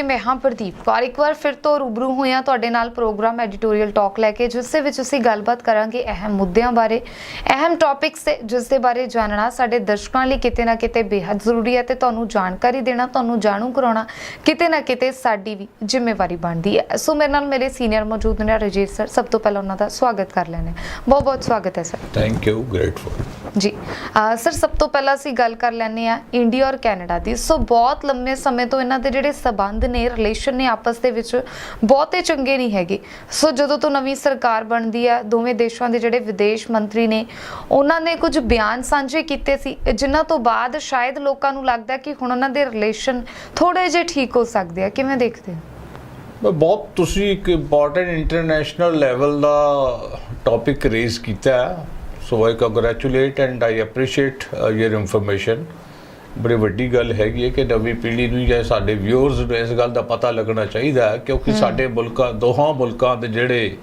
ਨਮਸਤੇ ਮੈਂ ਹਾਂ ਪ੍ਰਦੀਪ ਕੌਰ। ਇੱਕ ਵਾਰ ਫਿਰ ਤੋਂ ਰੂਬਰੂ ਹੋਇਆ ਤੁਹਾਡੇ ਨਾਲ ਪ੍ਰੋਗਰਾਮ ਐਡੀਟੋਰੀਅਲ ਟਾਕ ਲੈ ਕੇ, ਜਿਸ ਦੇ ਵਿੱਚ ਅਸੀਂ ਗੱਲਬਾਤ ਕਰਾਂਗੇ ਅਹਿਮ ਮੁੱਦਿਆਂ ਬਾਰੇ, ਅਹਿਮ ਟੌਪਿਕਸ ਜਿਸ ਦੇ ਬਾਰੇ ਜਾਣਨਾ ਸਾਡੇ ਦਰਸ਼ਕਾਂ ਲਈ ਕਿਤੇ ਨਾ ਕਿਤੇ ਬੇहद ਜ਼ਰੂਰੀ ਹੈ ਤੇ ਤੁਹਾਨੂੰ ਜਾਣਕਾਰੀ ਦੇਣਾ, ਤੁਹਾਨੂੰ ਜਾਣੂ ਕਰਾਉਣਾ ਕਿਤੇ ਨਾ ਕਿਤੇ ਸਾਡੀ ਵੀ ਜ਼ਿੰਮੇਵਾਰੀ ਬਣਦੀ ਹੈ। ਸੋ ਮੇਰੇ ਨਾਲ ਮੇਰੇ ਸੀਨੀਅਰ ਮੌਜੂਦ ਨੇ ਰਜੀਤ ਸਰ ਸਭ ਤੋਂ ਪਹਿਲਾਂ ਉਹਨਾਂ ਦਾ ਸਵਾਗਤ ਕਰ ਲੈਣੇ ਬਹੁਤ ਬਹੁਤ ਸਵਾਗਤ ਹੈ sir thank you grateful ji. Sir, ਸਭ ਤੋਂ ਪਹਿਲਾਂ ਅਸੀਂ ਗੱਲ ਕਰ ਲੈਂਦੇ ਆ ਇੰਡੀਆ ਔਰ ਕੈਨੇਡਾ ਦੀ। ਸੋ ਬਹੁਤ ਲੰਮੇ ਸਮੇਂ ਤੋਂ ਇਹਨਾਂ ਦੇ ਜਿਹੜੇ ਸਬੰਧ ਨੇ ਰਿਲੇਸ਼ਨ ਨੇ ਆਪਸ ਦੇ ਵਿੱਚ ਬਹੁਤੇ ਚੰਗੇ ਨਹੀਂ ਹੈਗੇ। ਸੋ ਜਦੋਂ ਤੋਂ ਨਵੀਂ ਸਰਕਾਰ ਬਣਦੀ ਆ ਦੋਵੇਂ ਦੇਸ਼ਾਂ ਦੇ ਜਿਹੜੇ ਵਿਦੇਸ਼ ਮੰਤਰੀ ਨੇ, ਉਹਨਾਂ ਨੇ ਕੁਝ ਬਿਆਨ ਸਾਂਝੇ ਕੀਤੇ ਸੀ, ਜਿਨ੍ਹਾਂ ਤੋਂ ਬਾਅਦ ਸ਼ਾਇਦ ਲੋਕਾਂ ਨੂੰ ਲੱਗਦਾ ਕਿ ਹੁਣ ਉਹਨਾਂ ਦੇ ਰਿਲੇਸ਼ਨ ਥੋੜੇ ਜਿਹੇ ਠੀਕ ਹੋ ਸਕਦੇ ਆ। ਕਿਵੇਂ ਦੇਖਦੇ ਹੋ? ਬਹੁਤ, ਤੁਸੀਂ ਇੱਕ ਇੰਪੋਰਟੈਂਟ ਇੰਟਰਨੈਸ਼ਨਲ ਲੈਵਲ ਦਾ ਟੌਪਿਕ ਰੇਜ਼ ਕੀਤਾ ਹੈ। So I congratulate and I appreciate your information ਬੜੀ ਵੱਡੀ ਗੱਲ ਹੈਗੀ ਹੈ ਕਿ ਨਵੀਂ ਪੀੜ੍ਹੀ ਨੂੰ ਜਾਂ ਸਾਡੇ ਵਿਊਅਰਸ ਨੂੰ ਇਸ ਗੱਲ ਦਾ ਪਤਾ ਲੱਗਣਾ ਚਾਹੀਦਾ ਹੈ ਕਿਉਂਕਿ ਸਾਡੇ ਮੁਲਕਾਂ ਦੋਹਾਂ ਮੁਲਕਾਂ ਦੇ ਜਿਹੜੇ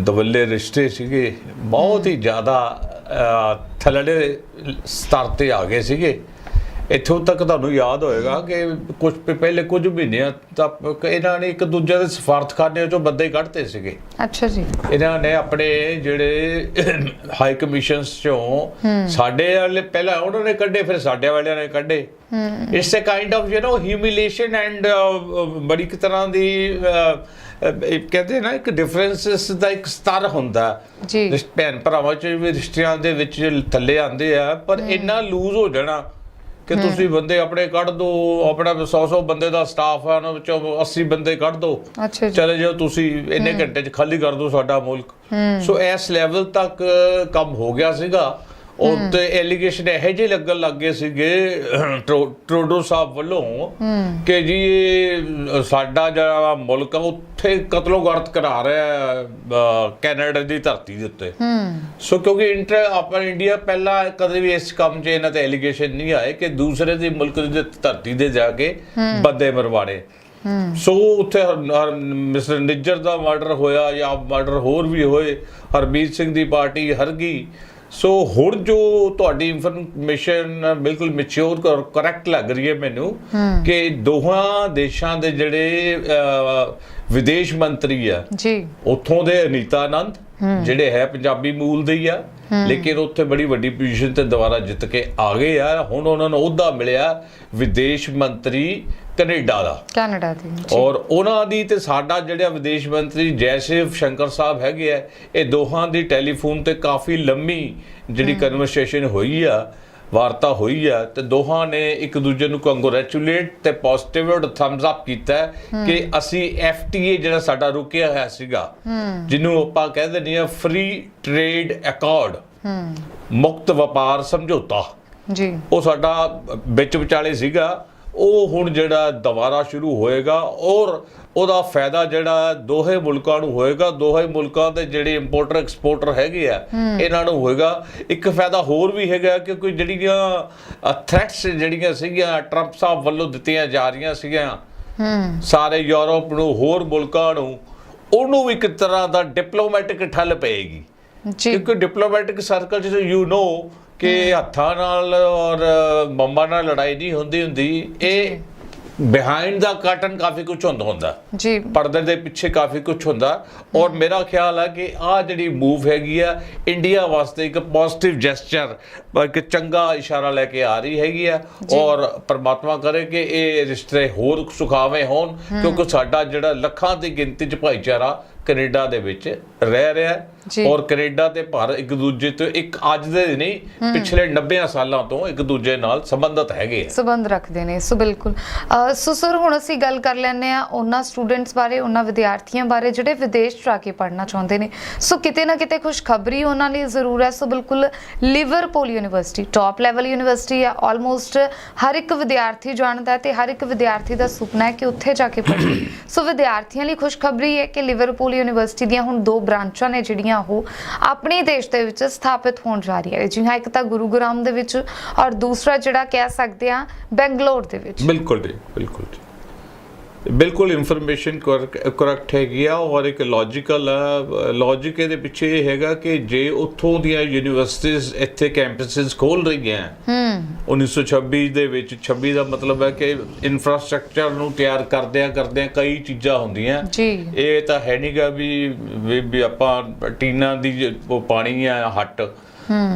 ਦਵੱਲੇ ਰਿਸ਼ਤੇ ਸੀਗੇ ਬਹੁਤ ਹੀ ਜ਼ਿਆਦਾ ਥੱਲੜੇ ਸਤਰ ਤੇ ਆ ਗਏ ਸੀਗੇ। ਇੱਥੋਂ ਤੱਕ ਤੁਹਾਨੂੰ ਯਾਦ ਹੋਏਗਾ ਕਿ ਕੁਝ ਪਹਿਲੇ ਕੁਝ ਮਹੀਨਿਆਂ ਤੱਕ ਇਹਨਾਂ ਨੇ ਇੱਕ ਦੂਜੇ ਦੇ ਸਫਾਰਤਖਾਨੇ ਚੋਂ ਬੰਦੇ ਕੱਢਤੇ ਸੀਗੇ। ਅੱਛਾ ਜੀ। ਇਹਨਾਂ ਨੇ ਆਪਣੇ ਜਿਹੜੇ ਹਾਈ ਕਮਿਸ਼ਨਸ ਚੋਂ ਸਾਡੇ ਵਾਲੇ ਪਹਿਲਾਂ ਉਹਨਾਂ ਨੇ ਕੱਢੇ ਫਿਰ ਸਾਡੇ ਵਾਲਿਆਂ ਨੇ ਕੱਢੇ। It's a kind of you know humiliation and ਬੜੀ ਇੱਕ ਤਰ੍ਹਾਂ ਦੀ ਕਹਿੰਦੇ ਨਾ ਇੱਕ ਡਿਫਰੈਂਸਸ ਦਾ ਇੱਕ ਸਤਰ ਹੁੰਦਾ। ਜੀ। ਭੈਣ ਭਰਾਵਾਂ ਚ ਵੀ ਰਿਸ਼ਤਿਆਂ ਦੇ ਵਿੱਚ ਥੱਲੇ ਆਉਂਦੇ ਆ ਪਰ ਇੰਨਾ ਲੂਜ਼ ਹੋ ਜਾਣਾ ਕਿ ਤੁਸੀਂ ਬੰਦੇ ਆਪਣੇ ਕੱਢ ਦੋ ਆਪਣਾ 100 100 ਬੰਦੇ ਦਾ ਸਟਾਫ ਆ ਉਹਨਾਂ ਵਿੱਚੋਂ 80 ਬੰਦੇ ਕੱਢ ਦੋ। ਅੱਛਾ ਜੀ। ਚਲੇ ਜਾਓ ਤੁਸੀਂ ਇੰਨੇ ਘੰਟੇ 'ਚ ਖਾਲੀ ਕਰ ਦਿਓ ਸਾਡਾ ਮੁਲਕ। ਸੋ ਇਸ ਲੈਵਲ ਤੱਕ ਕੰਮ ਹੋ ਗਿਆ ਸੀਗਾ। ਉਹ ਐਲੀਗੇਸ਼ਨ ਇਹੋ ਜਿਹੇ ਲੱਗਣ ਲੱਗ ਗਏ ਸੀਗੇ ਟਰੋਡੋ ਸਾਹਿਬ ਵੱਲੋਂ ਕਿ ਜੀ ਇਹ ਸਾਡਾ ਜਿਹੜਾ ਮੁਲਕ ਆ, ਉੱਥੇ ਕਤਲੋਗਰਦ ਕਰਾ ਰਿਹਾ ਕੈਨੇਡਾ ਦੀ ਧਰਤੀ ਦੇ ਉੱਤੇ। ਸੋ ਕਿਉਂਕਿ ਇੰਟਰ, ਆਪਾਂ ਇੰਡੀਆ ਪਹਿਲਾਂ ਕਦੇ ਵੀ ਇਸ ਕੰਮ 'ਚ ਇਹਨਾਂ ਤੇ ਐਲੀਗੇਸ਼ਨ ਨਹੀਂ ਆਏ ਕਿ ਦੂਸਰੇ ਦੇ ਮੁਲਕ ਦੀ ਧਰਤੀ ਦੇ ਜਾ ਕੇ ਬੰਦੇ ਮਰਵਾੜੇ। ਸੋ ਉੱਥੇ ਮਿਸਟਰ ਨਿੱਜਰ ਦਾ ਮਰਡਰ ਹੋਇਆ ਜਾਂ ਮਰਡਰ ਹੋਰ ਵੀ ਹੋਏ ਹਰਬੀਰ ਸਿੰਘ ਦੀ ਪਾਰਟੀ ਹਰਗੀ ਸੋ ਹੁਣ ਜੋ ਤੁਹਾਡੀ ਇਨਫੋਰਮੇਸ਼ਨ ਬਿਲਕੁਲ ਮੈਚੁਰ ਔਰ ਕਰੈਕਟ ਲੱਗ ਰਹੀ ਹੈ ਮੈਨੂੰ ਕਿ ਦੋਹਾਂ ਦੇਸ਼ਾਂ ਦੇ ਜਿਹੜੇ ਵਿਦੇਸ਼ ਮੰਤਰੀ ਆ ਜੀ। ਉੱਥੋਂ ਦੇ ਅਨੀਤਾ ਆਨੰਦ ਜਿਹੜੇ ਹੈ ਪੰਜਾਬੀ ਮੂਲ ਦੇ ਹੀ ਆ ਲੇਕਿਨ ਉੱਥੇ ਬੜੀ ਵੱਡੀ ਪੋਜੀਸ਼ਨ ਤੇ ਦੁਬਾਰਾ ਜਿੱਤ ਕੇ ਆ ਗਏ ਆ। ਹੁਣ ਉਹਨਾਂ ਨੂੰ ਅਹੁਦਾ ਮਿਲਿਆ ਵਿਦੇਸ਼ ਮੰਤਰੀ ਕੈਨੇਡਾ ਦਾ। ਕੈਨੇਡਾ ਦੀ ਔਰ ਉਹਨਾਂ ਦੀ ਤੇ ਸਾਡਾ ਜਿਹੜਾ ਵਿਦੇਸ਼ ਮੰਤਰੀ ਜੈਸ਼ਿਵ ਸ਼ੰਕਰ ਸਾਹਿਬ ਹੈਗੇ ਆ ਇਹ ਦੋਹਾਂ ਦੀ ਟੈਲੀਫੋਨ ਤੇ ਕਾਫੀ ਲੰਮੀ ਜਿਹੜੀ ਕਨਵਰਸੇਸ਼ਨ ਹੋਈ ਆ ਵਾਰਤਾ ਹੋਈ ਆ ਤੇ ਦੋਹਾਂ ਨੇ ਇੱਕ ਦੂਜੇ ਨੂੰ ਕੰਗ੍ਰੈਚੁਲੇਟ ਤੇ ਪੋਜ਼ਿਟਿਵ ਔਰ ਥੰਬਸ ਅਪ ਕੀਤਾ ਕਿ ਅਸੀਂ ਐਫਟੀਏ ਜਿਹੜਾ ਸਾਡਾ ਰੁਕਿਆ ਹੋਇਆ ਸੀਗਾ ਜਿਹਨੂੰ ਆਪਾਂ ਕਹਿ ਦਿੰਦੇ ਆ ਫ੍ਰੀ ਟ੍ਰੇਡ ਅਕਾਰਡ ਮੁਕਤ ਵਪਾਰ ਸਮਝੌਤਾ। ਜੀ। ਉਹ ਸਾਡਾ ਵਿੱਚ ਵਿਚਾਲੇ ਸੀਗਾ ਉਹ ਹੁਣ ਜਿਹੜਾ ਦੁਬਾਰਾ ਸ਼ੁਰੂ ਹੋਏਗਾ ਔਰ ਉਹਦਾ ਫਾਇਦਾ ਜਿਹੜਾ ਦੋਹੇ ਮੁਲਕਾਂ ਨੂੰ ਹੋਏਗਾ ਦੋਹੇ ਮੁਲਕਾਂ ਦੇ ਜਿਹੜੇ ਇੰਪੋਰਟਰ ਐਕਸਪੋਰਟਰ ਹੈਗੇ ਆ ਇਹਨਾਂ ਨੂੰ ਹੋਏਗਾ। ਇੱਕ ਫਾਇਦਾ ਹੋਰ ਵੀ ਹੈਗਾ ਕਿ ਕੋਈ ਜਿਹੜੀਆਂ ਥ੍ਰੈਟਸ ਜਿਹੜੀਆਂ ਸੀਗੀਆਂ ਟਰੰਪ ਸਾਹਿਬ ਵੱਲੋਂ ਦਿੱਤੀਆਂ ਜਾ ਰਹੀਆਂ ਸੀਗੀਆਂ ਸਾਰੇ ਯੂਰਪ ਨੂੰ ਹੋਰ ਮੁਲਕਾਂ ਨੂੰ ਉਹਨੂੰ ਵੀ ਇੱਕ ਤਰ੍ਹਾਂ ਦਾ ਡਿਪਲੋਮੈਟਿਕ ਠੱਲ ਪਏਗੀ। ਜੀ। ਕਿਉਂਕਿ ਡਿਪਲੋਮੈਟਿਕ ਸਰਕਲ ਚ ਯੂ نو ਕਿ ਹੱਥਾਂ ਨਾਲ ਔਰ ਬੰਬਾਂ ਨਾਲ ਲੜਾਈ ਨਹੀਂ ਹੁੰਦੀ ਹੁੰਦੀ। ਇਹ ਬਿਹਾਈਂਡ ਦਾ ਕਰਟਨ ਕਾਫੀ ਕੁਝ ਹੁੰਦਾ ਹੁੰਦਾ। ਜੀ। ਪਰਦੇ ਦੇ ਪਿੱਛੇ ਕਾਫੀ ਕੁਝ ਹੁੰਦਾ। ਔਰ ਮੇਰਾ ਖਿਆਲ ਹੈ ਕਿ ਆ ਜਿਹੜੀ ਮੂਵ ਹੈਗੀ ਆ ਇੰਡੀਆ ਵਾਸਤੇ ਇੱਕ ਪੋਜ਼ਿਟਿਵ ਜੈਸਚਰ ਇੱਕ ਚੰਗਾ ਇਸ਼ਾਰਾ ਲੈ ਕੇ ਆ ਰਹੀ ਹੈਗੀ ਆ। ਔਰ ਪ੍ਰਮਾਤਮਾ ਕਰੇ ਕਿ ਇਹ ਰਿਸ਼ਤੇ ਹੋਰ ਸੁਖਾਵੇਂ ਹੋਣ ਕਿਉਂਕਿ ਸਾਡਾ ਜਿਹੜਾ ਲੱਖਾਂ ਦੀ ਗਿਣਤੀ ਚ ਭਾਈਚਾਰਾ ਕੈਨੇਡਾ ਦੇ ਵਿੱਚ ਰਹਿ ਰਿਹਾ। ਹੈ। ਔਰ ਕੈਨੇਡਾ ਤੇ ਭਾਰਤ ਇੱਕ ਦੂਜੇ ਤੋਂ ਇੱਕ ਅੱਜ ਦੇ ਨਹੀਂ ਪਿਛਲੇ 90 ਸਾਲਾਂ ਤੋਂ ਇੱਕ ਦੂਜੇ ਨਾਲ ਸੰਬੰਧਤ ਹੈਗੇ ਆ। ਸਬੰਧ ਰੱਖਦੇ ਨੇ ਸੋ ਬਿਲਕੁਲ। ਸੋ ਸਰ ਹੁਣ ਅਸੀਂ ਗੱਲ ਕਰ ਲੈਂਦੇ ਆ ਉਹਨਾਂ ਸਟੂਡੈਂਟਸ ਬਾਰੇ ਉਹਨਾਂ ਵਿਦਿਆਰਥੀਆਂ ਬਾਰੇ ਜਿਹੜੇ ਵਿਦੇਸ਼ ਜਾ ਕੇ ਪੜ੍ਹਨਾ ਚਾਹੁੰਦੇ ਨੇ। ਸੋ ਕਿਤੇ ਨਾ ਕਿਤੇ ਖੁਸ਼ਖਬਰੀ ਉਹਨਾਂ ਲਈ ਜ਼ਰੂਰ ਹੈ। ਸੋ ਬਿਲਕੁਲ Liverpool university top level university ਹੈ ਆਲਮੋਸਟ ਹਰ ਇੱਕ ਵਿਦਿਆਰਥੀ ਜਾਣਦਾ ਹੈ ਤੇ ਹਰ ਇੱਕ ਵਿਦਿਆਰਥੀ ਦਾ ਸੁਪਨਾ ਹੈ ਕਿ ਉੱਥੇ ਜਾ ਕੇ ਪੜ੍ਹੇ। ਸੋ ਵਿਦਿਆਰਥੀਆਂ ਲਈ ਖੁਸ਼ਖਬਰੀ ਹੈ ਕਿ ਲਿਵਰਪੂਲ ਯੂਨੀਵਰਸਿਟੀ ਦੀਆਂ ਹੁਣ ਦੋ ਬ੍ਰਾਂਚਾਂ ਨੇ ਜਿਹੜੀਆਂ ਉਹ ਆਪਣੇ ਦੇਸ਼ ਦੇ ਵਿੱਚ ਸਥਾਪਿਤ ਹੋਣ ਜਾ ਰਹੀਆਂ ਜੀ ਹਾਂ ਇੱਕ ਤਾਂ ਗੁਰੂਗ੍ਰਾਮ ਦੇ ਵਿੱਚ ਔਰ ਦੂਸਰਾ ਜਿਹੜਾ ਕਹਿ ਸਕਦੇ ਆ ਬੈਂਗਲੌਰ ਦੇ ਵਿੱਚ। ਬਿਲਕੁਲ ਜੀ ਬਿਲਕੁਲ ਜੀ। ਬਿਲਕੁਲ ਇਨਫੋਰਮੇਸ਼ਨ ਕਰੈਕਟ ਹੈਗੀ ਆ ਔਰ ਇੱਕ ਲੌਜੀਕਲ ਲੌਜੀਕ ਇਹਦੇ ਪਿੱਛੇ ਇਹ ਹੈਗਾ ਕਿ ਜੇ ਉੱਥੋਂ ਦੀਆਂ ਯੂਨੀਵਰਸਿਟੀਆਂ ਇੱਥੇ ਕੈਂਪਸਸ ਖੋਲ ਰਹੀਆਂ ਹੂੰ। 1926 ਦੇ ਵਿੱਚ 26 ਦਾ ਮਤਲਬ ਹੈ ਕਿ ਇਨਫਰਾਸਟ੍ਰਕਚਰ ਨੂੰ ਤਿਆਰ ਕਰਦਿਆਂ ਕਰਦਿਆਂ ਕਈ ਚੀਜ਼ਾਂ ਹੁੰਦੀਆਂ। ਜੀ। ਇਹ ਤਾਂ ਹੈ ਨਹੀਂਗਾ ਵੀ ਆਪਾਂ ਟੀਨਾ ਦੀ ਪਾਣੀ ਆ ਹੱਟ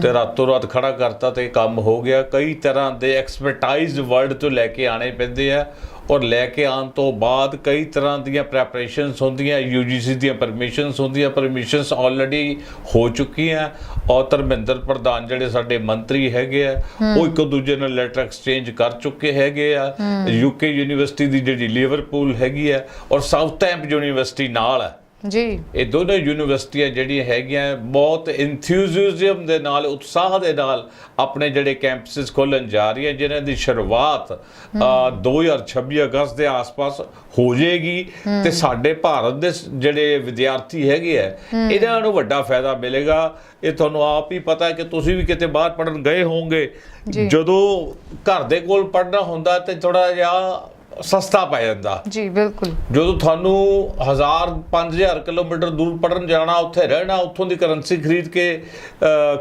ਤੇ ਰਾਤੋਂ ਰਾਤ ਖੜਾ ਕਰਤਾ ਤੇ ਕੰਮ ਹੋ ਗਿਆ। ਕਈ ਤਰ੍ਹਾਂ ਦੇ ਐਕਸਪਰਟਾਈਜ਼ਡ ਵਰਡ ਤੋਂ ਲੈ ਕੇ ਆਣੇ ਪੈਂਦੇ ਆ। ਔਰ ਲੈ ਕੇ ਆਉਣ ਤੋਂ ਬਾਅਦ ਕਈ ਤਰ੍ਹਾਂ ਦੀਆਂ ਪ੍ਰੈਪਰੇਸ਼ਨਸ ਹੁੰਦੀਆਂ ਯੂਜੀਸੀ ਦੀਆਂ ਪਰਮਿਸ਼ਨਸ ਹੁੰਦੀਆਂ ਪਰਮਿਸ਼ਨਸ ਆਲਰੇਡੀ ਹੋ ਚੁੱਕੀਆਂ। ਔਰ ਧਰਮਿੰਦਰ ਪ੍ਰਧਾਨ ਜਿਹੜੇ ਸਾਡੇ ਮੰਤਰੀ ਹੈਗੇ ਆ ਉਹ ਇੱਕ ਦੂਜੇ ਨਾਲ ਲੈਟਰ ਐਕਸਚੇਂਜ ਕਰ ਚੁੱਕੇ ਹੈਗੇ ਆ। ਯੂਕੇ ਯੂਨੀਵਰਸਿਟੀ ਦੀ ਜਿਹੜੀ ਲਿਵਰਪੂਲ ਹੈਗੀ ਆ ਔਰ ਸਾਊਥਹੈਂਪ ਯੂਨੀਵਰਸਿਟੀ ਨਾਲ ਹੈ ਜੀ। ਇਹ ਦੋਨੋਂ ਯੂਨੀਵਰਸਿਟੀਆਂ ਜਿਹੜੀਆਂ ਹੈਗੀਆਂ ਬਹੁਤ ਇੰਥੂਸੀਜ਼ਮ ਦੇ ਨਾਲ ਉਤਸ਼ਾਹ ਦੇ ਨਾਲ ਆਪਣੇ ਜਿਹੜੇ ਕੈਂਪਸਸ ਖੋਲਣ ਜਾ ਰਹੀਆਂ ਜਿਨ੍ਹਾਂ ਦੀ ਸ਼ੁਰੂਆਤ ਅ, 2026 ਅਗਸਤ ਦੇ ਆਸ-ਪਾਸ ਹੋ ਜਾਏਗੀ। ਤੇ ਸਾਡੇ ਭਾਰਤ ਦੇ ਜਿਹੜੇ ਵਿਦਿਆਰਥੀ ਹੈਗੇ ਆ ਇਹਨਾਂ ਨੂੰ ਵੱਡਾ ਫਾਇਦਾ ਮਿਲੇਗਾ। ਇਹ ਤੁਹਾਨੂੰ ਆਪ ਹੀ ਪਤਾ ਹੈ ਕਿ ਤੁਸੀਂ ਵੀ ਕਿਤੇ ਬਾਹਰ ਪੜਨ ਗਏ ਹੋਵੋਗੇ। ਜਦੋਂ ਘਰ ਦੇ ਕੋਲ ਪੜਨਾ ਹੁੰਦਾ ਤੇ ਥੋੜਾ ਜਿਹਾ ਸਸਤਾ ਪੈ ਜਾਂਦਾ। ਜੀ ਬਿਲਕੁਲ। ਜਦੋਂ ਤੁਹਾਨੂੰ 1000 5000 ਕਿਲੋਮੀਟਰ ਦੂਰ ਪੜਨ ਜਾਣਾ ਉੱਥੇ ਰਹਿਣਾ ਉੱਥੋਂ ਦੀ ਕਰੰਸੀ ਖਰੀਦ ਕੇ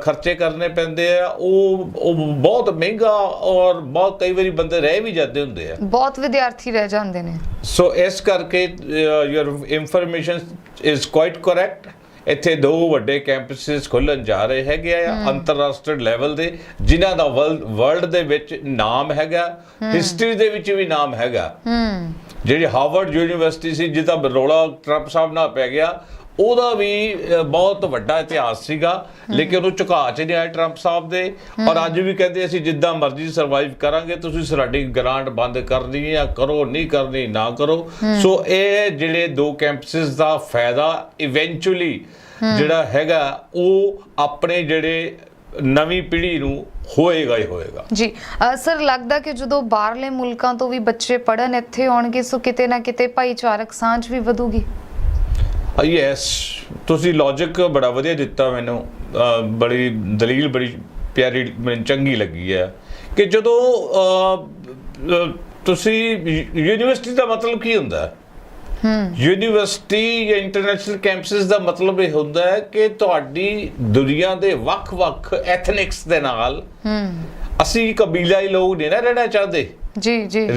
ਖਰਚੇ ਕਰਨੇ ਪੈਂਦੇ ਆ ਉਹ ਉਹ ਬਹੁਤ ਮਹਿੰਗਾ ਔਰ ਬਹੁਤ ਕਈ ਵਾਰੀ ਬੰਦੇ ਰਹਿ ਵੀ ਜਾਂਦੇ ਹੁੰਦੇ ਆ। ਬਹੁਤ ਵਿਦਿਆਰਥੀ ਰਹਿ ਜਾਂਦੇ ਨੇ। ਸੋ ਇਸ ਕਰਕੇ your information is quite correct ਇੱਥੇ ਦੋ ਵੱਡੇ ਕੈਂਪਸਸ ਖੁੱਲਣ ਜਾ ਰਹੇ ਹੈਗੇ ਆ ਅੰਤਰਰਾਸ਼ਟਰੀ ਲੈਵਲ ਦੇ ਜਿਨ੍ਹਾਂ ਦਾ ਵਰਲਡ ਦੇ ਵਿੱਚ ਨਾਮ ਹੈਗਾ ਹਿਸਟਰੀ ਦੇ ਵਿੱਚ ਵੀ ਨਾਮ ਹੈਗਾ। ਜਿਹੜੀ ਹਾਰਵਰਡ ਯੂਨੀਵਰਸਿਟੀ ਸੀ ਜਿਹਦਾ ਰੋਲਾ ਟਰੰਪ ਸਾਹਿਬ ਨਾਲ ਪੈ ਗਿਆ ਉਹਦਾ ਵੀ ਬਹੁਤ ਵੱਡਾ ਇਤਿਹਾਸ ਸੀਗਾ ਲੇਕਿਨ ਉਹਨੂੰ ਝੁਕਾ ਚ ਨਹੀਂ ਆਇਆ ਟਰੰਪ ਸਾਹਿਬ ਦੇ। ਔਰ ਅੱਜ ਵੀ ਕਹਿੰਦੇ ਅਸੀਂ ਜਿੱਦਾਂ ਮਰਜ਼ੀ ਸਰਵਾਈਵ ਕਰਾਂਗੇ ਤੁਸੀਂ ਸਾਡੀ ਗ੍ਰਾਂਟ ਬੰਦ ਕਰਨੀ ਹੈ ਕਰੋ ਨਹੀਂ ਕਰਨੀ ਨਾ ਕਰੋ। ਸੋ ਇਹ ਜਿਹੜੇ ਦੋ ਕੈਂਪਸਸ ਦਾ ਫਾਇਦਾ ਇਵੈਂਚੁਅਲੀ ਜਿਹੜਾ ਹੈਗਾ ਉਹ ਆਪਣੇ ਜਿਹੜੇ ਨਵੀਂ ਪੀੜ੍ਹੀ ਨੂੰ ਹੋਏਗਾ ਹੀ ਹੋਏਗਾ। ਜੀ ਸਰ ਲੱਗਦਾ ਕਿ ਜਦੋਂ ਬਾਹਰਲੇ ਮੁਲਕਾਂ ਤੋਂ ਵੀ ਬੱਚੇ ਪੜਨ ਇੱਥੇ ਆਉਣਗੇ ਸੋ ਕਿਤੇ ਨਾ ਕਿਤੇ ਭਾਈਚਾਰਕ ਸਾਂਝ ਵੀ ਵਧੂਗੀ? ਯੈਸ ਤੁਸੀਂ ਲੌਜੀਕ ਬੜਾ ਵਧੀਆ ਦਿੱਤਾ ਮੈਨੂੰ। ਬੜੀ ਦਲੀਲ ਬੜੀ ਪਿਆਰੀ ਮੈਨੂੰ ਚੰਗੀ ਲੱਗੀ ਹੈ। ਕਿ ਜਦੋਂ ਤੁਸੀਂ ਯੂਨੀਵਰਸਿਟੀ ਦਾ ਮਤਲਬ ਕੀ ਹੁੰਦਾ? ਹੈ। ਯੂਨੀਵਰਸਿਟੀ ਜਾਂ ਇੰਟਰਨੈਸ਼ਨਲ ਕੈਂਪਸਸ ਦਾ ਮਤਲਬ ਇਹ ਹੁੰਦਾ ਹੈ ਕਿ ਤੁਹਾਡੀ ਦੁਨੀਆ ਦੇ ਵੱਖ-ਵੱਖ ਐਥਨਿਕਸ ਦੇ ਨਾਲ ਹੂੰ। ਅਸੀਂ ਕਬੀਲਾਈ ਲੋਕ ਨਹੀਂ ਨਾ ਰਹਿਣਾ ਚਾਹਦੇ। ਜੀ ਜੀ